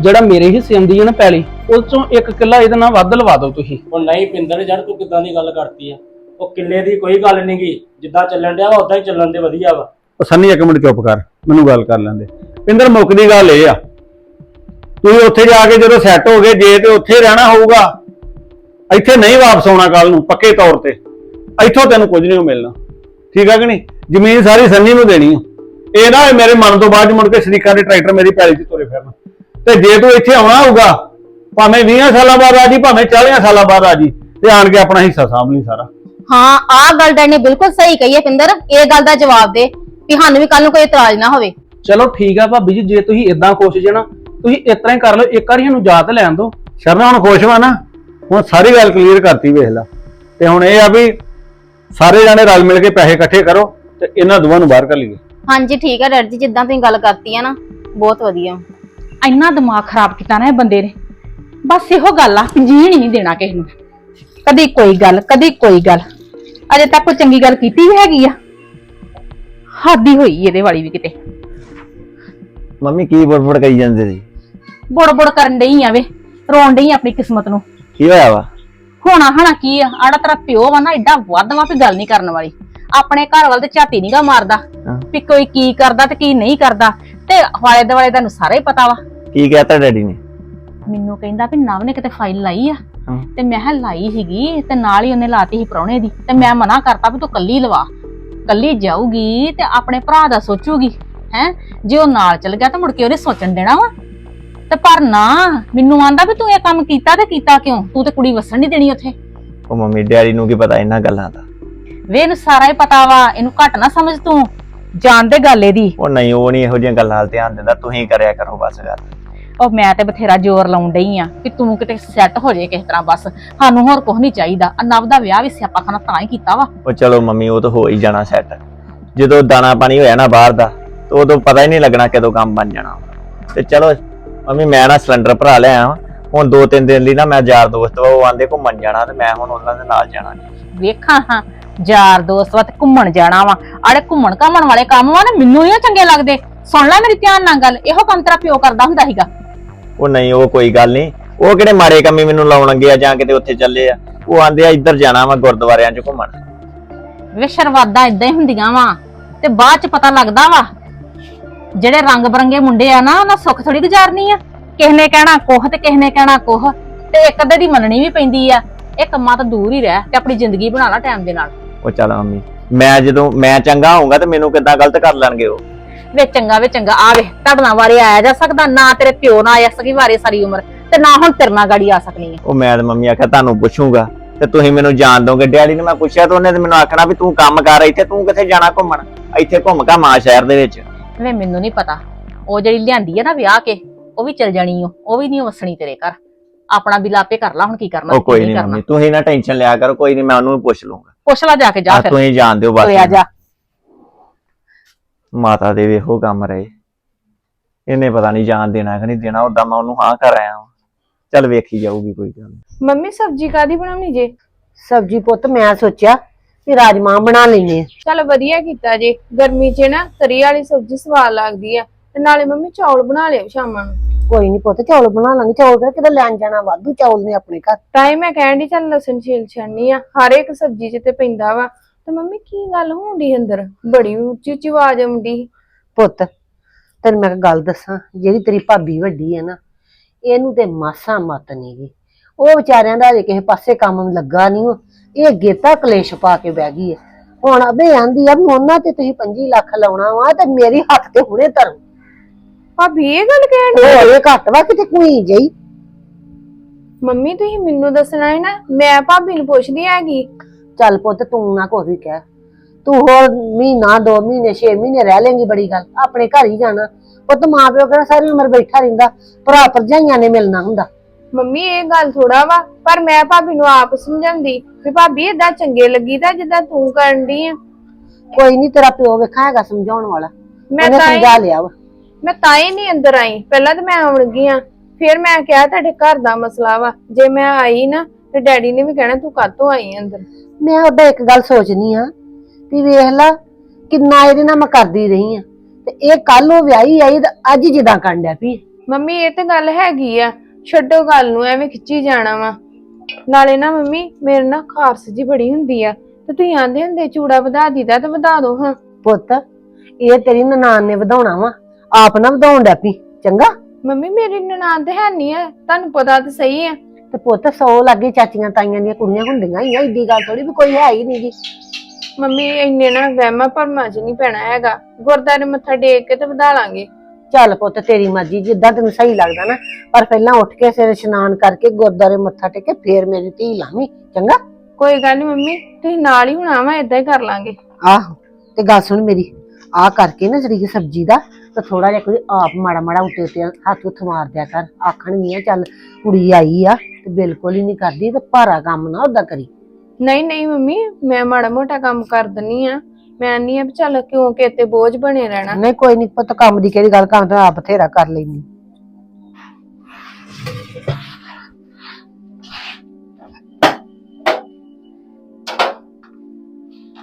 ਜਿਹੜਾ ਮੇਰੇ ਹਿੱਸੇ ਆਉਂਦੀ ਹੈ ਨਾ ਪੈਲੀ ਉਹ ਚੋਂ ਇੱਕ ਕਿੱਲਾ ਇਹਦੇ ਨਾਲ ਵੱਧ ਲਵਾ ਦਿਓ ਤੁਸੀਂ। ਉਹ ਨਹੀਂ ਪਿੰਦਰ ਜੜ ਤੂੰ ਕਿੱਦਾਂ ਦੀ ਗੱਲ ਕਰਤੀ ਆ? ਉਹ ਕਿੱਲੇ ਦੀ ਕੋਈ ਗੱਲ ਨਹੀਂਗੀ ਜਿੱਦਾਂ ਚੱਲਣ ਡਿਆ ਵਾ ਉਦਾਂ ਹੀ ਚੱਲਣ ਦੇ ਵਧੀਆ ਵਾ। ਉਹ ਸੰਨੀ ਇੱਕ ਮਿੰਟ ਚੁੱਪ ਕਰ ਮੈਨੂੰ ਗੱਲ ਕਰ ਲੈਂਦੇ। ਪਿੰਦਰ ਮੁੱਕਦੀ ਗੱਲ ਇਹ ਆ। ਤੁਸੀਂ ਉੱਥੇ ਜਾ ਕੇ ਜਦੋਂ ਸੈੱਟ ਹੋ ਗਏ ਜੇ ਤੇ ਉੱਥੇ ਰਹਿਣਾ ਹੋਊਗਾ ਇੱਥੇ ਨਹੀਂ ਵਾਪਸ ਆਉਣਾ ਕੱਲ ਨੂੰ ਪੱਕੇ ਤੌਰ ਤੇ। ਇੱਥੋਂ ਤੈਨੂੰ ਕੁਝ ਨਹੀਂ ਮਿਲਣਾ। ਠੀਕ ਆ ਕਿ ਨਹੀਂ? ਜ਼ਮੀਨ ਸਾਰੀ ਸੰਨੀ ਨੂੰ ਦੇਣੀ ਆ। ਇਹ ਨਾ ਹੋਏ ਮੇਰੇ ਮਨ ਤੋਂ ਬਾਅਦ 'ਚ ਮੁੜ ਕੇ ਸ਼ਰੀਕਾਂ ਦੇ ਟਰੈਕਟਰ ਮੇਰੀ ਪੈਲੀ 'ਚ ਤੁਰੇ ਫਿਰਨ। ਤੇ ਜੇ ਤੂੰ ਇੱਥੇ ਆਉਣਾ ਹੋਊਗਾ ਭਾਵੇਂ 20 ਸਾਲਾਂ ਬਾਅਦ ਆ ਜੀ ਭਾਵੇਂ 40 ਸਾਲਾਂ ਬਾਅਦ ਆ ਜੀ ਤੇ ਆਣ ਕੇ ਆਪਣਾ ਹਿੱਸਾ ਸਾਂਭ ਲਈ ਸਾਰਾ। ਹਾਂ ਆਹ ਗੱਲ ਡੈਡ ਨੇ ਬਿਲਕੁਲ ਸਹੀ ਕਹੀ ਹੈ ਪਿੰਦਰ। ਇਹ ਗੱਲ ਦਾ ਜਵਾਬ ਦੇ ਵੀ ਸਾਨੂੰ ਵੀ ਕੱਲ ਨੂੰ ਕੋਈ ਇਤਰਾਜ਼ ਨਾ ਹੋਵੇ। ਚਲੋ ਠੀਕ ਆ ਭਾਬੀ ਜੀ ਜੇ ਤੁਸੀਂ ਇਦਾਂ ਖੁਸ਼ ਜੇ ਨਾ ਤੁਸੀਂ ਇਸ ਤਰ੍ਹਾਂ ਹੀ ਕਰ ਲਓ ਇੱਕ ਵਾਰੀ ਸਾਨੂੰ ਜਾਤ ਲੈਣ ਦਿਓ। ਸ਼ਰਨਾ ਹੁਣ ਖੁਸ਼ ਵਾ ਨਾ? ਹੁਣ ਸਾਰੀ ਗੱਲ ਕਲੀਅਰ ਕਰਤੀ ਵੇਖ ਲੈ। ਤੇ ਹੁਣ ਇਹ ਆ ਵੀ ਸਾਰੇ ਜਾਣੇ ਰਲ ਮਿਲ ਕੇ ਪੈਸੇ ਇਕੱਠੇ ਕਰੋ ਤੇ ਇਹਨਾਂ ਦੋਵਾਂ ਨੂੰ ਬਾਹਰ ਕਰ ਲਈਏ ਹਾਂਜੀ ਠੀਕ ਹੈ ਡੈਡ ਜੀ ਜਿੱਦਾਂ ਤੁਸੀਂ ਗੱਲ ਕਰਤੀ ਆ ਨਾ ਬਹੁਤ ਵਧੀਆ। ਇੰਨਾ ਦਿਮਾਗ ਖਰਾਬ ਕੀਤਾ ਨਾ ਇਹ ਬੰਦੇ ਨੇ। ਬਸ ਇਹੋ ਗੱਲ ਆ ਜੀਣ ਹੀ ਨਹੀਂ ਦੇਣਾ ਕਿਸੇ ਨੂੰ। ਕਦੀ ਕੋਈ ਗੱਲ ਕਦੀ ਕੋਈ ਗੱਲ। ਅਜੇ ਤੱਕ ਕੋਈ ਚੰਗੀ ਗੱਲ ਕੀਤੀ ਵੀ ਹੈਗੀ ਆ। ਹਾਦੀ ਹੋਈ ਇਹਦੇ ਵਾਲੀ ਵੀ ਕਿਤੇ। ਮੰਮੀ ਕੀ ਬੜਬੜ ਕਰੀ ਜਾਂਦੇ ਸੀ? ਬੁੜ ਬੁੜ ਕਰਨ ਡਈ ਆ ਵੇ ਰੋਣ ਡਈ ਆਪਣੀ ਕਿਸਮਤ ਨੂੰ। ਕੀ ਹੋਇਆ ਵਾ? ਹੋਣਾ ਹਣਾ ਕੀ ਆ ਆੜਾ ਤੇਰਾ ਪਿਓ ਵਾ ਨਾ ਐਡਾ ਵੱਧਵਾ ਵੀ ਗੱਲ ਨਹੀਂ ਕਰਨ ਵਾਲੀ। ਆਪਣੇ ਘਰ ਵੱਲ ਤੇ ਝਾਤੀ ਨਹੀਂਗਾ ਮਾਰਦਾ। ਵੀ ਕੋਈ ਕੀ ਕਰਦਾ ਤੇ ਕੀ ਨਹੀਂ ਕਰਦਾ। ਤੇ ਵਾਲੇ ਦੁਆਲੇ ਤੁਹਾਨੂੰ ਸਾਰਾ ਹੀ ਪਤਾ ਵਾ। ਕੀ ਕਹਿਤਾ ਡੈਡੀ ਨੇ? ਮੈਨੂੰ ਕਹਿੰਦਾ ਵੀ ਨਵ ਨੇ ਕਿਤੇ ਫਾਈਲ ਲਾਈ ਆ ਹਾਂ। ਤੇ ਮੈਂ ਕਿਹਾ ਲਾਈ ਸੀਗੀ ਤੇ ਨਾਲ ਹੀ ਉਹਨੇ ਲਾਤੀ ਸੀ ਪ੍ਰਾਹੁਣੇ ਦੀ ਤੇ ਮੈਂ ਮਨਾ ਕਰਤਾ ਵੀ ਤੂੰ ਕੱਲੀ ਲਵਾ ਕੱਲੀ ਜਾਊਗੀ ਤੇ ਆਪਣੇ ਭਰਾ ਦਾ ਸੋਚੂਗੀ ਹੈ? ਜੇ ਉਹ ਨਾਲ ਚਲ ਗਿਆ ਤਾਂ ਮੁੜ ਕੇ ਉਹਨੇ ਸੋਚਣ ਦੇਣਾ ਵਾ। ਤੇ ਪਰ ਨਾ ਮੈਨੂੰ ਆਂਦਾ ਵੀ ਤੂੰ ਇਹ ਕੰਮ ਕੀਤਾ ਤੇ ਕੀਤਾ ਕਿਉਂ? ਤੂੰ ਤੇ ਕੁੜੀ ਵਸਣ ਨਹੀਂ ਦੇਣੀ ਉੱਥੇ। ਉਹ ਮੰਮੀ ਡੈਡੀ ਨੂੰ ਕੀ ਪਤਾ ਇਹਨਾਂ ਗੱਲਾਂ ਦਾ? ਵੇ ਇਹਨੂੰ ਸਾਰਾ ਹੀ ਪਤਾ ਵਾ ਇਹਨੂੰ ਘੱਟ ਨਾ ਸਮਝ ਤੂੰ। ਜਾਣਦੇ ਗੱਲ ਇਹਦੀ। ਉਹ ਨਹੀਂ ਉਹ ਨਹੀਂ ਇਹੋ ਜਿਹੀਆਂ ਗੱਲਾਂ ਵੱਲ ਧਿਆਨ ਦਿੰਦਾ ਤੁਸੀਂ ਕਰਿਆ ਕਰੋ ਬਸ ਗੱਲ। ਉਹ ਮੈਂ ਤੇ ਬਥੇਰਾ ਜ਼ੋਰ ਲਾਉਣ ਡਈ ਆ ਕਿ ਤੂੰ ਕਿਤੇ ਸੈੱਟ ਹੋ ਜਾਏ ਕਿਸੇ ਤਰ੍ਹਾਂ ਬਸ। ਸਾਨੂੰ ਹੋਰ ਕੁਝ ਨਹੀਂ ਚਾਹੀਦਾ। ਆ ਨਵ ਦਾ ਵਿਆਹ ਵੀ ਸਿਆਪਾ ਖਾਨਾ ਤਾਂ ਹੀ ਕੀਤਾ ਵਾ। ਉਹ ਚਲੋ ਮੰਮੀ ਉਹ ਤਾਂ ਹੋ ਹੀ ਜਾਣਾ ਸੈੱਟ ਜਦੋਂ ਦਾਣਾ ਪਾਣੀ ਹੋਇਆ ਨਾ ਬਾਹਰ ਦਾ ਤੇ ਉਦੋਂ ਪਤਾ ਹੀ ਨਹੀਂ ਲੱਗਣਾ ਕਦੋਂ ਕੰਮ ਬਣ ਜਾਣਾ। ਤੇ ਚਲੋ ਮੰਮੀ ਮੈਂ ਨਾ ਸਿਲੰਡਰ ਭਰਾ ਲਿਆ ਵਾਂ। ਹੁਣ ਦੋ ਤਿੰਨ ਦਿਨ ਲਈ ਨਾ ਮੈਂ ਯਾਰ ਦੋਸਤ ਵਾ ਉਹ ਆਂਦੇ ਘੁੰਮਣ ਜਾਣਾ ਤੇ ਮੈਂ ਹੁਣ ਉਹਨਾਂ ਦੇ ਨਾਲ ਜਾਣਾ। ਵੇਖਾਂ ਹਾਂ ਯਾਰ ਦੋਸਤ ਵਾ ਤੇ ਘੁੰਮਣ ਜਾਣਾ ਵਾ। ਆੜੇ ਘੁੰਮਣ ਘਾਮਣ ਵਾਲੇ ਕੰਮ ਵਾ ਨਾ ਮੈਨੂੰ ਨਹੀਂ ਚੰਗੇ ਲੱਗਦੇ। ਸੁਣ ਲੈ ਮੇਰੀ ਧਿਆਨ ਨਾਲ ਗੱਲ ਇਹੋ ਕੰਮ ਤੇਰਾ ਪਿਓ ਕਰਦਾ ਹੁੰਦਾ ਸੀਗਾ। ਉਹ ਨਹੀਂ ਉਹ ਕੋਈ ਗੱਲ ਨਹੀਂ। ਉਹ ਕਿਹੜੇ ਮਾੜੇ ਕੰਮੀ ਮੈਨੂੰ ਲਾਉਣ ਲੱਗੇ ਆ ਜਾਂ ਕਿਤੇ ਉੱਥੇ ਚੱਲੇ ਆ? ਉਹ ਆਂਦੇ ਆ ਇੱਧਰ ਜਾਣਾ ਵਾ ਗੁਰਦੁਆਰਿਆਂ 'ਚ ਘੁੰਮਣ। ਵੇ ਸ਼ਰਵਾਦਾ ਇਦਾਂ ਹੀ ਹੁੰਦੀਆਂ ਵਾ ਤੇ ਬਾਅਦ ਚ ਪਤਾ ਲੱਗਦਾ ਵਾ ਜਿਹੜੇ ਰੰਗ ਬਰੰਗੇ ਮੁੰਡੇ ਆ ਨਾ ਉਹਨਾਂ ਸੁੱਖ ਥੋੜੀ ਗੁਜ਼ਾਰਨੀ ਆ। ਕਿਸੇ ਨੇ ਕਹਿਣਾ ਕੋਹ ਤੇ ਕਿਸੇ ਨੇ ਕਹਿਣਾ ਕੋਹ ਤੇ ਇੱਕ ਅੱਧੇ ਦੀ ਮੰਨਣੀ ਵੀ ਪੈਂਦੀ ਆ। ਇਹ ਕੰਮਾਂ ਤੋਂ ਦੂਰ ਹੀ ਰਹਿ ਤੇ ਆਪਣੀ ਜ਼ਿੰਦਗੀ ਬਣਾ ਲੈ ਟਾਈਮ ਦੇ ਨਾਲ। ਉਹ ਚੱਲ ਮੰਮੀ ਮੈਂ ਜਦੋਂ ਮੈਂ ਚੰਗਾ ਹੋਊਂਗਾ ਤੇ ਮੈਨੂੰ ਕਿੱਦਾਂ ਗਲਤ ਕਰ ਲੈਣਗੇ ਉਹ? ਵੇ ਚੰਗਾ ਵੇ ਚੰਗਾ ਆ ਵੇ ਤੁਹਾਡੇ ਵਾਰੇ ਆਇਆ ਜਾ ਸਕਦਾ ਨਾ ਤੇਰੇ ਪਿਓ ਨਾਲ ਆਇਆ ਸਕੀ ਵਾਰੇ ਸਾਰੀ ਉਮਰ ਤੇ ਨਾ ਹੁਣ ਤੇਰੇ ਨਾਲ ਗਾੜੀ ਆ ਸਕਣੀ ਆ। ਉਹ ਮੈਂ ਤੇ ਮੰਮੀ ਆਖਿਆ ਤੁਹਾਨੂੰ ਪੁੱਛੂਗਾ ਤੇ ਤੁਸੀਂ ਮੈਨੂੰ ਜਾਣ ਦੋਗੇ। ਡੈਡੀ ਨੇ ਮੈਂ ਪੁੱਛਿਆ ਤੇ ਉਹਨੇ ਤੇ ਮੈਨੂੰ ਆਖਣਾ ਵੀ ਤੂੰ ਕੰਮ ਕਰ ਇੱਥੇ ਤੂੰ ਕਿੱਥੇ ਜਾਣਾ ਘੁੰਮਣ? ਇੱਥੇ ਘੁੰਮ ਘਾ ਮਾ ਸ਼ਹਿਰ ਦੇ ਵਿੱਚ। ਵੇ ਮੈਨੂੰ ਨਹੀਂ ਪਤਾ ਉਹ ਜਿਹੜੀ ਲਿਆਂਦੀ ਆ ਨਾ ਵਿਆਹ ਕੇ ਉਹ ਵੀ ਚਲ ਜਾਣੀ ਓ ਉਹ ਵੀ ਨਹੀਂ ਵਸਣੀ ਤੇਰੇ ਘਰ। ਆਪਣਾ ਬਿਲ ਆਪੇ ਕਰ ਲਾ ਹੁਣ ਕੀ ਕਰਨਾ ਉਹ ਕੀ ਕੋਈ ਨਹੀਂ ਮੰਮੀ ਤੁਸੀਂ ਨਾ ਟੈਨਸ਼ਨ ਲਿਆ ਕਰੋ ਕੋਈ ਨਹੀਂ ਮੈਂ ਉਹਨੂੰ ਪੁੱਛ ਲੂੰਗਾ ਪੁੱਛ ਲਾ ਜਾ ਕੇ ਜਾ ਆ ਫਿਰ। ਤੁਸੀਂ ਜਾਣ ਦਿਓ ਬਸ ਤੁਰਿਆ ਜਾ। ਮਾਤਾ ਦੇ ਵੀ ਇਹੋ ਕੰਮ ਰਹੇ। ਇਹਨੇ ਪਤਾ ਨਹੀਂ ਜਾਣ ਦੇਣਾ ਕਿ ਨਹੀਂ ਦੇਣਾ ਉਦਾਂ ਮੈਂ ਉਹਨੂੰ ਹਾਂ ਕਰ ਆਇਆ ਵਾਂ। ਚੱਲ ਵੇਖੀ ਜਾਊਗੀ ਕੋਈ ਗੱਲ ਨੀ। ਮੰਮੀ ਸਬਜ਼ੀ ਕਾਦੀ ਬਣਾਉਣੀ ਜੇ? ਸਬਜੀ ਪੁੱਤ ਮੈਂ ਸੋਚਿਆ ਵੀ ਰਾਜਮਾਂਹ ਬਣਾ ਲੈਨੇ ਆ ਚਲ ਵਧੀਆ ਕੀਤਾ ਜੇ। ਗਰਮੀ 'ਚ ਨਾ ਤਰੀ ਵਾਲੀ ਸਬਜ਼ੀ ਸਵਾਦ ਲੱਗਦੀ ਆ ਤੇ ਨਾਲੇ ਮੰਮੀ ਚੌਲ ਬਣਾ ਲਿਓ ਸ਼ਾਮਾਂ ਨੂੰ। ਕੋਈ ਨਹੀਂ ਪੁੱਤ ਚੌਲ ਬਣਾ ਲਾਂਗੇ। ਚੌਲ ਕਿਹੜਾ ਕਿਤੇ ਲੈਣ ਜਾਣਾ ਵਾਧੂ ਚੌਲ ਨੇ ਆਪਣੇ ਘਰ। ਤਾਂ ਹੀ ਮੈਂ ਕਹਿਣ ਦੀ ਚੱਲ ਲਸਣ ਛਿਲ ਛਾਨੀ ਆ। ਹਰ ਇੱਕ ਸਬਜ਼ੀ 'ਚ ਤੇ ਪੈਂਦਾ ਵਾ। ਤੇ ਮੰਮੀ ਕੀ ਗੱਲ ਹੋਣੀ ਅੰਦਰ? ਬੜੀ ਉੱਚੀ ਉੱਚੀ ਆਵਾਜ਼ ਆਉਂਦੀ ਪੁੱਤ ਤੈਨੂੰ ਮੈਂ ਇੱਕ ਗੱਲ ਦੱਸਾਂ ਜਿਹੜੀ ਤੇਰੀ ਭਾਬੀ ਵੱਡੀ ਹੈ ਨਾ ਇਹਨੂੰ ਤੇ ਮਾਸਾ ਮਤ ਗੀ। ਉਹ ਵਿਚਾਰਿਆਂ ਦਾ ਹਜੇ ਕਿਸੇ ਪਾਸੇ ਕੰਮ ਲੱਗਾ ਨਹੀਂ ਉਹ। ਇਹ ਗੇਤਾ ਕਲੇਸ਼ ਪਾ ਕੇ ਬਹਿ ਗਈ ਹੈ। ਹੁਣ ਅਬੇ ਆਂਦੀ ਆ ਵੀ ਉਹਨਾਂ ਤੇ ਤੁਸੀਂ 25 ਲੱਖ ਲਾਉਣਾ ਵਾ ਤੇ ਮੇਰੀ ਹੱਥ ਤੇ ਹੁਣੇ ਧਰੋ। ਭਾਬੀ ਇਹ ਗੱਲ ਕਹਿਣ ਉਹ ਇਹ ਘੱਟ ਵਾ ਕਿਤੇ ਕੋਈ ਜਈ। ਮੰਮੀ ਤੁਸੀਂ ਮੈਨੂੰ ਦੱਸਣਾ ਹੈ ਨਾ ਮੈਂ ਭਾਬੀ ਨੂੰ ਪੁੱਛਦੀ ਹੈਗੀ। ਚੱਲ ਪੁੱਤ ਤੂੰ ਨਾ ਕੋਈ ਵੀ ਕਹਿ। ਤੂੰ ਹੋਰ ਮਹੀਨਾ ਦੋ ਮਹੀਨੇ ਛੇ ਮਹੀਨੇ ਰਹਿ ਲੇਂਗੀ ਬੜੀ ਗੱਲ। ਆਪਣੇ ਘਰ ਹੀ ਜਾਣਾ। ਪੁੱਤ ਮਾਂ ਪਿਓ ਕਿਹੜਾ ਸਾਰੀ ਉਮਰ ਬੈਠਾ ਰਹਿੰਦਾ। ਭਰਾ ਭਰਜਾਈਆਂ ਨੇ ਮਿਲਣਾ ਹੁੰਦਾ। ਮੰਮੀ ਇਹ ਗੱਲ ਥੋੜਾ ਵਾ ਪਰ ਮੈਂ ਭਾਬੀ ਨੂੰ ਆਪ ਸਮਝਾਉਂਦੀ ਵੀ ਭਾਬੀ ਏਦਾਂ ਚੰਗੇ ਲੱਗੀ ਤਾਂ ਜਿੱਦਾਂ ਤੂੰ ਕਰਨ ਦੀ ਆ। ਕੋਈ ਨਹੀਂ ਤੇਰਾ ਪਿਓ ਵੇਖਾ ਹੈਗਾ ਸਮਝਾਉਣ ਵਾਲਾ। ਮੈਂ ਉਹਨੇ ਤਾਂ ਹੀ- ਸਮਝਾ ਲਿਆ ਵਾ। ਮੈਂ ਤਾਂ ਹੀ ਨਹੀਂ ਅੰਦਰ ਆਈ। ਪਹਿਲਾਂ ਤਾਂ ਮੈਂ ਆਉਣ ਲੱਗੀ ਆ। ਫਿਰ ਮੈਂ ਕਿਹਾ ਤੁਹਾਡੇ ਘਰ ਦਾ ਮਸਲਾ ਵਾ। ਜੇ ਮੈਂ ਆਈ ਨਾ ਤੇ ਡੈਡੀ ਨੇ ਵੀ ਕਹਿਣਾ ਤੂੰ ਕਾਹਤੋਂ ਆਈ ਆਂ ਅੰਦਰ? ਮੈਂ ਉਹਦਾ ਇੱਕ ਗੱਲ ਸੋਚਨੀ ਆ ਵੀ ਵੇਖ ਲੈ ਕਿੰਨਾ ਇਹਦੇ ਨਾਲ ਮੈਂ ਕਰਦੀ ਰਹੀ ਆ ਤੇ ਇਹ ਕੱਲ ਉਹ ਵਿਆਹੀ ਆਈ ਤੇ ਅੱਜ ਜਿੱਦਾਂ ਕਰਨ ਡਿਆ ਪਈ ਮੰਮੀ ਇਹ ਤੇ ਗੱਲ ਹੈਗੀ ਆ। ਛੱਡੋ ਗੱਲ ਨੂੰ ਐਵੇਂ ਖਿੱਚੀ ਜਾਣਾ ਵਾ। ਨਾਲੇ ਨਾ ਮੰਮੀ ਮੇਰੇ ਨਾਲ ਖਾਰਸ ਜੀ ਬੜੀ ਹੁੰਦੀ ਆ। ਤੇ ਤੁਸੀਂ ਆਂਦੇ ਹੁੰਦੇ ਚੂੜਾ ਵਧਾ ਦੀਦਾ ਤੇ ਵਧਾ ਦੋ ਹਾਂ। ਪੁੱਤ ਇਹ ਤੇਰੀ ਨਨਾਣ ਨੇ ਵਧਾਉਣਾ ਵਾ। ਆਪ ਨਾ ਵਧਾਉਣ ਡਿਆ ਪਈ ਚੰਗਾ? ਮੰਮੀ ਮੇਰੀ ਨਨਾਣ ਤੇ ਹੈ ਨਹੀਂ ਆ। ਤੁਹਾਨੂੰ ਪਤਾ ਤਾਂ ਸਹੀ ਆ। ਤੇ ਪੁੱਤ ਸੌ ਲੱਗੇ ਚਾਚੀਆਂ ਤਾਈਆਂ ਦੀਆਂ ਕੁੜੀਆਂ ਹੁੰਦੀਆਂ ਹੀ ਆ ਏਡੀ ਗੱਲ ਥੋੜੀ ਵੀ ਕੋਈ ਹੈ ਹੀ ਨਹੀਂਗੀ ਮੰਮੀ ਇੰਨੇ ਨਾ ਵਹਿਮਾਂ ਭਰਮਾਂ ਚ ਨਹੀਂ ਪੈਣਾ ਹੈਗਾ। ਗੁਰਦਾਰੇ ਮੱਥਾ ਟੇਕ ਕੇ ਤੇ ਵਧਾ ਲਾਂਗੇ। ਚੱਲ ਪੁੱਤ ਤੇਰੀ ਮਰਜ਼ੀ ਜਿੱਦਾਂ ਤੈਨੂੰ ਸਹੀ ਲੱਗਦਾ ਨਾ। ਪਰ ਪਹਿਲਾਂ ਉੱਠ ਕੇ ਸਿਰ ਇਸ਼ਨਾਨ ਕਰਕੇ ਗੁਰਦਾਰੇ ਮੱਥਾ ਟੇਕ ਕੇ ਫੇਰ ਮੇਰੀ ਧੀ ਲਾਵੀਂ ਚੰਗਾ? ਕੋਈ ਗੱਲ ਨਹੀਂ ਮੰਮੀ ਤੁਸੀਂ ਨਾਲ ਹੀ ਹੋਣਾ ਵਾ ਇਦਾਂ ਹੀ ਕਰ ਲਾਂਗੇ। ਆਹੋ ਤੇ ਗੱਲ ਸੁਣ ਮੇਰੀ ਆ ਕਰਕੇ ਨਾ ਜਿਹੜੀ ਸਬਜ਼ੀ ਦਾ ਤਾਂ ਥੋੜਾ ਜਿਹਾ ਕੋਈ ਆਪ ਮਾੜਾ ਮਾੜਾ ਉੱਤੇ ਉੱਤੇ ਹੱਥ ਉੱਥ ਮਾਰ ਦਿਆ ਕਰ। ਆਖਣਗੀਆਂ ਚੱਲ ਕੁੜੀ ਆਈ ਆ ਤੇ ਬਿਲਕੁਲ ਹੀ ਨਹੀਂ ਕਰਦੀ ਤੇ ਭਾਰਾ ਕੰਮ ਨਾ ਓਦਾਂ ਕਰੀ। ਨਹੀਂ ਨਹੀਂ ਮੰਮੀ ਮੈਂ ਮਾੜਾ ਮੋਟਾ ਕੰਮ ਕਰ ਦਨੀ ਆ। ਮੈਂ ਨਹੀਂ ਆ ਵੀ ਚੱਲ ਕਿਉਂ ਕਿਤੇ ਬੋਝ ਬਣੇ ਰਹਿਣਾ। ਨਹੀਂ ਕੋਈ ਨਹੀਂ ਪੁੱਤ ਕੰਮ ਦੀ ਕਿਹੜੀ ਗੱਲ ਕੰਮ ਤਾਂ ਆਪ ਬਥੇਰਾ ਕਰ ਲੈਣੀ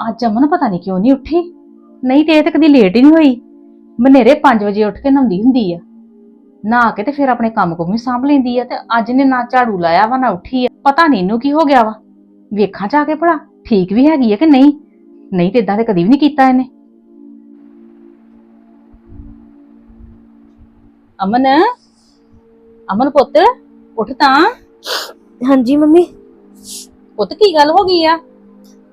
ਅੱਜ ਅਮਨ ਪਤਾ ਨਹੀਂ ਕਿਉਂ ਨਹੀਂ ਉੱਠੀ। ਨਹੀਂ ਤੇ ਇਹ ਤਾਂ ਕਦੀ ਲੇਟ ਹੀ ਨਹੀਂ ਹੋਈ। ਮਨੇਰੇ 5 ਵਜੇ ਉੱਠ ਕੇ ਨਹਾਉਂਦੀ ਹੁੰਦੀ ਆ। ਨਹਾ ਕੇ ਤੇ ਫਿਰ ਆਪਣੇ ਕੰਮ ਕੁਮ ਵੀ ਸਾਂਭ ਲੈਂਦੀ ਆ ਤੇ ਅੱਜ ਨੇ ਨਾ ਝਾੜੂ ਲਾਇਆ ਵਾ ਨਾ ਉੱਠੀ ਆ। ਪਤਾ ਨਹੀਂ ਇਹਨੂੰ ਕੀ ਹੋ ਗਿਆ ਵਾ। ਵੇਖਾਂ ਜਾ ਕੇ ਭਲਾ ਠੀਕ ਵੀ ਹੈਗੀ ਆ ਕਿ ਨਹੀਂ? ਨਹੀਂ ਤੇ ਇਦਾਂ ਤੇ ਕਦੀ ਵੀ ਨਹੀਂ ਕੀਤਾ ਇਹਨੇ। ਅਮਨ ਅਮਨ ਪੁੱਤ ਉੱਠ ਤਾਂ। ਹਾਂਜੀ ਮੰਮੀ। ਪੁੱਤ ਕੀ ਗੱਲ ਹੋ ਗਈ ਆ?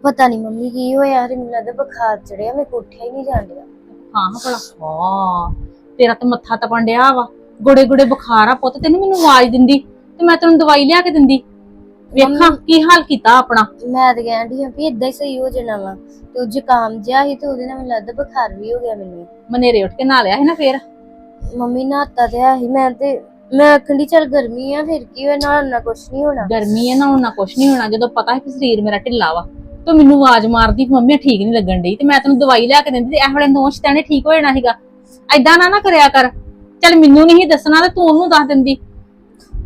ਪਤਾ ਨਹੀਂ ਮੰਮੀ ਕੀ ਹੋਇਆ ਮੈਨੂੰ ਲੱਗਦਾ ਬੁਖਾਰ ਚੜਿਆ ਮੈਂ ਉੱਠਿਆ ਹੀ ਨਹੀਂ ਜਾਂਦਿਆ ਹਾਂ ਹਾਂ ਭਲਾ। ਹਾਂ ਤੇਰਾ ਤਾਂ ਮੱਥਾ ਤਪਣ ਡਿਆ ਵਾ। ਗੁੜੇ ਗੁੜੇ ਬੁਖਾਰ ਆ ਪੁੱਤ ਤੈਨੂੰ ਮੈਨੂੰ ਆਵਾਜ਼ ਦਿੰਦੀ ਤੇ ਮੈਂ ਤੈਨੂੰ ਦਵਾਈ ਲਿਆ ਕੇ ਦਿੰਦੀ। ਵੇਖਾਂ ਕੀ ਹਾਲ ਕੀਤਾ ਆਪਣਾ। ਮੈਂ ਤਾਂ ਕਹਿੰਦੀ ਆ ਵੀ ਇਦਾਂ ਹੀ ਸਹੀ ਹੋ ਜਾਣਾ ਵਾ। ਤੇ ਉਹ ਜ਼ੁਕਾਮ ਜਿਹਾ ਸੀ ਤੇ ਉਹਦੇ ਨਾਲ ਮੈਨੂੰ ਲੱਗਦਾ ਬੁਖਾਰ ਵੀ ਹੋ ਗਿਆ ਮੈਨੂੰ। ਮਨੇਰੇ ਉੱਠ ਕੇ ਨਹਾ ਲਿਆ ਸੀ ਨਾ ਫੇਰ। ਮੰਮੀ ਨਹਾਤਾ ਤੇ ਆ ਸੀ ਮੈਂ ਤੇ ਮੈਂ ਆਖਣ ਚੱਲ ਗਰਮੀ ਆ ਫਿਰ ਕੀ ਹੋਇਆ ਨਾਲ ਨਾ ਕੁਛ ਨਹੀਂ ਹੋਣਾ। ਗਰਮੀ ਹੈ ਨਾ ਹੁਣ ਨਾ ਕੁਛ ਨਹੀਂ ਹੋਣਾ ਜਦੋਂ ਪਤਾ ਹੈ ਕਿ ਸਰੀਰ ਮੇਰਾ ਢਿੱਲਾ ਵਾ। ਤੂੰ ਮੈਨੂੰ ਆਵਾਜ਼ ਮਾਰਦੀ ਕਿ ਮੰਮੀ ਠੀਕ ਨਹੀਂ ਲੱਗਣ ਡਈ ਤੇ ਮੈਂ ਤੈਨੂੰ ਦਵਾਈ ਲਿਆ ਕੇ ਦਿੰਦੀ ਤੇ ਇਹ ਵੇਲੇ ਨੋਸ਼ ਤੈਨੇ ਠੀਕ ਹੋ ਜਾਣਾ ਸੀਗਾ। ਐਦਾਂ ਨਾ ਨਾ ਕਰਿਆ ਕਰ। ਚੱਲ ਮੈਨੂੰ ਨਹੀਂ ਦੱਸਣਾ ਤੇ ਤੂੰ ਉਹਨੂੰ ਦੱਸ ਦਿੰਦੀ।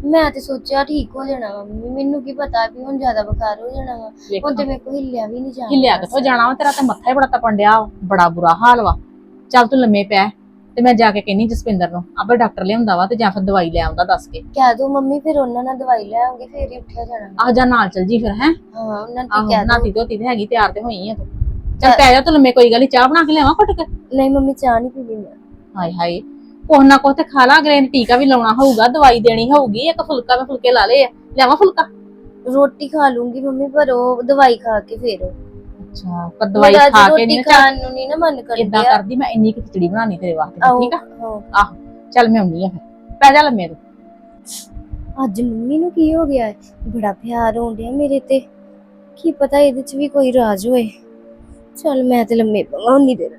ਮੈਂ ਤੇ ਸੋਚਿਆ ਠੀਕ ਹੋ ਜਾਣਾ ਵਾ ਮੰਮੀ ਮੈਨੂੰ ਕੀ ਪਤਾ ਵੀ ਹੁਣ ਜ਼ਿਆਦਾ ਬੁਖਾਰ ਹੋ ਜਾਣਾ ਵਾ। ਹੁਣ ਤੇ ਮੇਰੇ ਕੋਲ ਹਿੱਲਿਆ ਵੀ ਨਹੀਂ ਜਾਂਦਾ ਹਿੱਲਿਆ ਕਿੱਥੋਂ ਜਾਣਾ ਵਾ? ਤੇਰਾ ਤੇ ਮੱਥਾ ਹੀ ਬੜਾ ਤਪਣ ਡਿਆ ਵਾ, ਬੜਾ ਬੁਰਾ ਹਾਲ ਵਾ। ਚੱਲ ਤੂੰ ਲੰਮੇ ਪੈ। ਤੇ ਮੈਂ ਜਾ ਕੇ ਕਹਿੰਨੀ ਜਸਪਿੰਦਰ ਨੂੰ ਆਪੇ ਡਾਕਟਰ ਲਿਆਉਂਦਾ ਵਾ ਤੇ ਜਾਂ ਫਿਰ ਦਵਾਈ ਲੈ ਆਉਂਦਾ ਦੱਸ ਕੇ। ਕਹਿ ਦੋ ਮੰਮੀ ਫਿਰ ਉਹਨਾਂ ਨਾਲ ਦਵਾਈ ਲੈ ਆਉਂਗੀ ਫਿਰ ਹੀ ਉੱਠਿਆ ਜਾਣਾ। ਆਹ ਜਾ ਨਾਲ ਚੱਲ ਜੀ ਫਿਰ ਹੈ? ਹਾਂ ਉਹਨਾਂ ਨੂੰ ਕਹਿ ਦੋ ਨਾਤੀ ਧੋਤੀ ਤੇ ਹੈਗੀ ਤਿਆਰ ਤੇ ਹੋਈ ਆ ਤੂੰ। ਚੱਲ ਪੈ ਜਾ ਤੂੰ ਲੰਮੇ ਕੋਈ ਗੱਲ ਨੀ ਚਾਹ ਬਣਾ ਕੇ ਲਿਆਵਾਂ ਘੁੱਟ ਕੇ? ਨਹੀਂ ਮੰਮੀ ਚਾਹ ਨਹੀਂ ਪੀਣੀ ਮੈਂ। ਹਾਏ ਹਾਏ ਕੁਛ ਨਾ ਕੁਛ ਤੇ ਖਾ ਲਾ ਅਗਲੇ ਨੇ ਟੀਕਾ ਵੀ ਲਾਉਣਾ ਹੋਊਗਾ ਦਵਾਈ ਦੇਣੀ ਹੋਊਗੀ ਇੱਕ ਫੁਲਕਾ ਮੈਂ ਫੁਲਕੇ ਲਾ ਲਏ ਆ। ਲਿਆਵਾਂ ਫੁਲਕਾ? ਰੋਟੀ ਖਾ ਲੂੰਗੀ ਮੰਮੀ ਪਰ ਉਹ ਦਵਾਈ ਖਾ ਕੇ ਫੇਰ ਅੱਛਾ ਪਰ ਦਵਾਈ ਮੇਰਾ ਅੱਜ ਖਾ ਕੇ ਰੋਟੀ ਨਹੀਂ ਖਾਣ ਨੂੰ ਨਹੀਂ ਨਾ ਮਨ ਇਦਾਂ ਕਰਦਾ ਕਰਦੀ ਮੈਂ ਇੰਨੀ ਕੁ ਖਿਚੜੀ ਬਣਾਣੀ ਤੇਰੇ ਵਾਸਤੇ ਠੀਕ ਆ? ਆ ਚੱਲ ਮੈਂ ਆਉਣੀ ਆ ਫਿਰ। ਪੈ ਜਾ ਲੰਮੇ ਤੂੰ। ਅੱਜ ਮੰਮੀ ਨੂੰ ਕੀ ਹੋ ਗਿਆ? ਹੈ ਬੜਾ ਪਿਆਰ ਹੋਣ ਡਿਆ ਮੇਰੇ ਤੇ। ਕੀ ਪਤਾ ਇਹਦੇ ਚ ਵੀ ਕੋਈ ਰਾਜ ਹੋਏ। ਚੱਲ ਮੈਂ ਤੇ ਲੰਮੇ ਪਵਾਂ ਉਨੀ ਦੇਰ।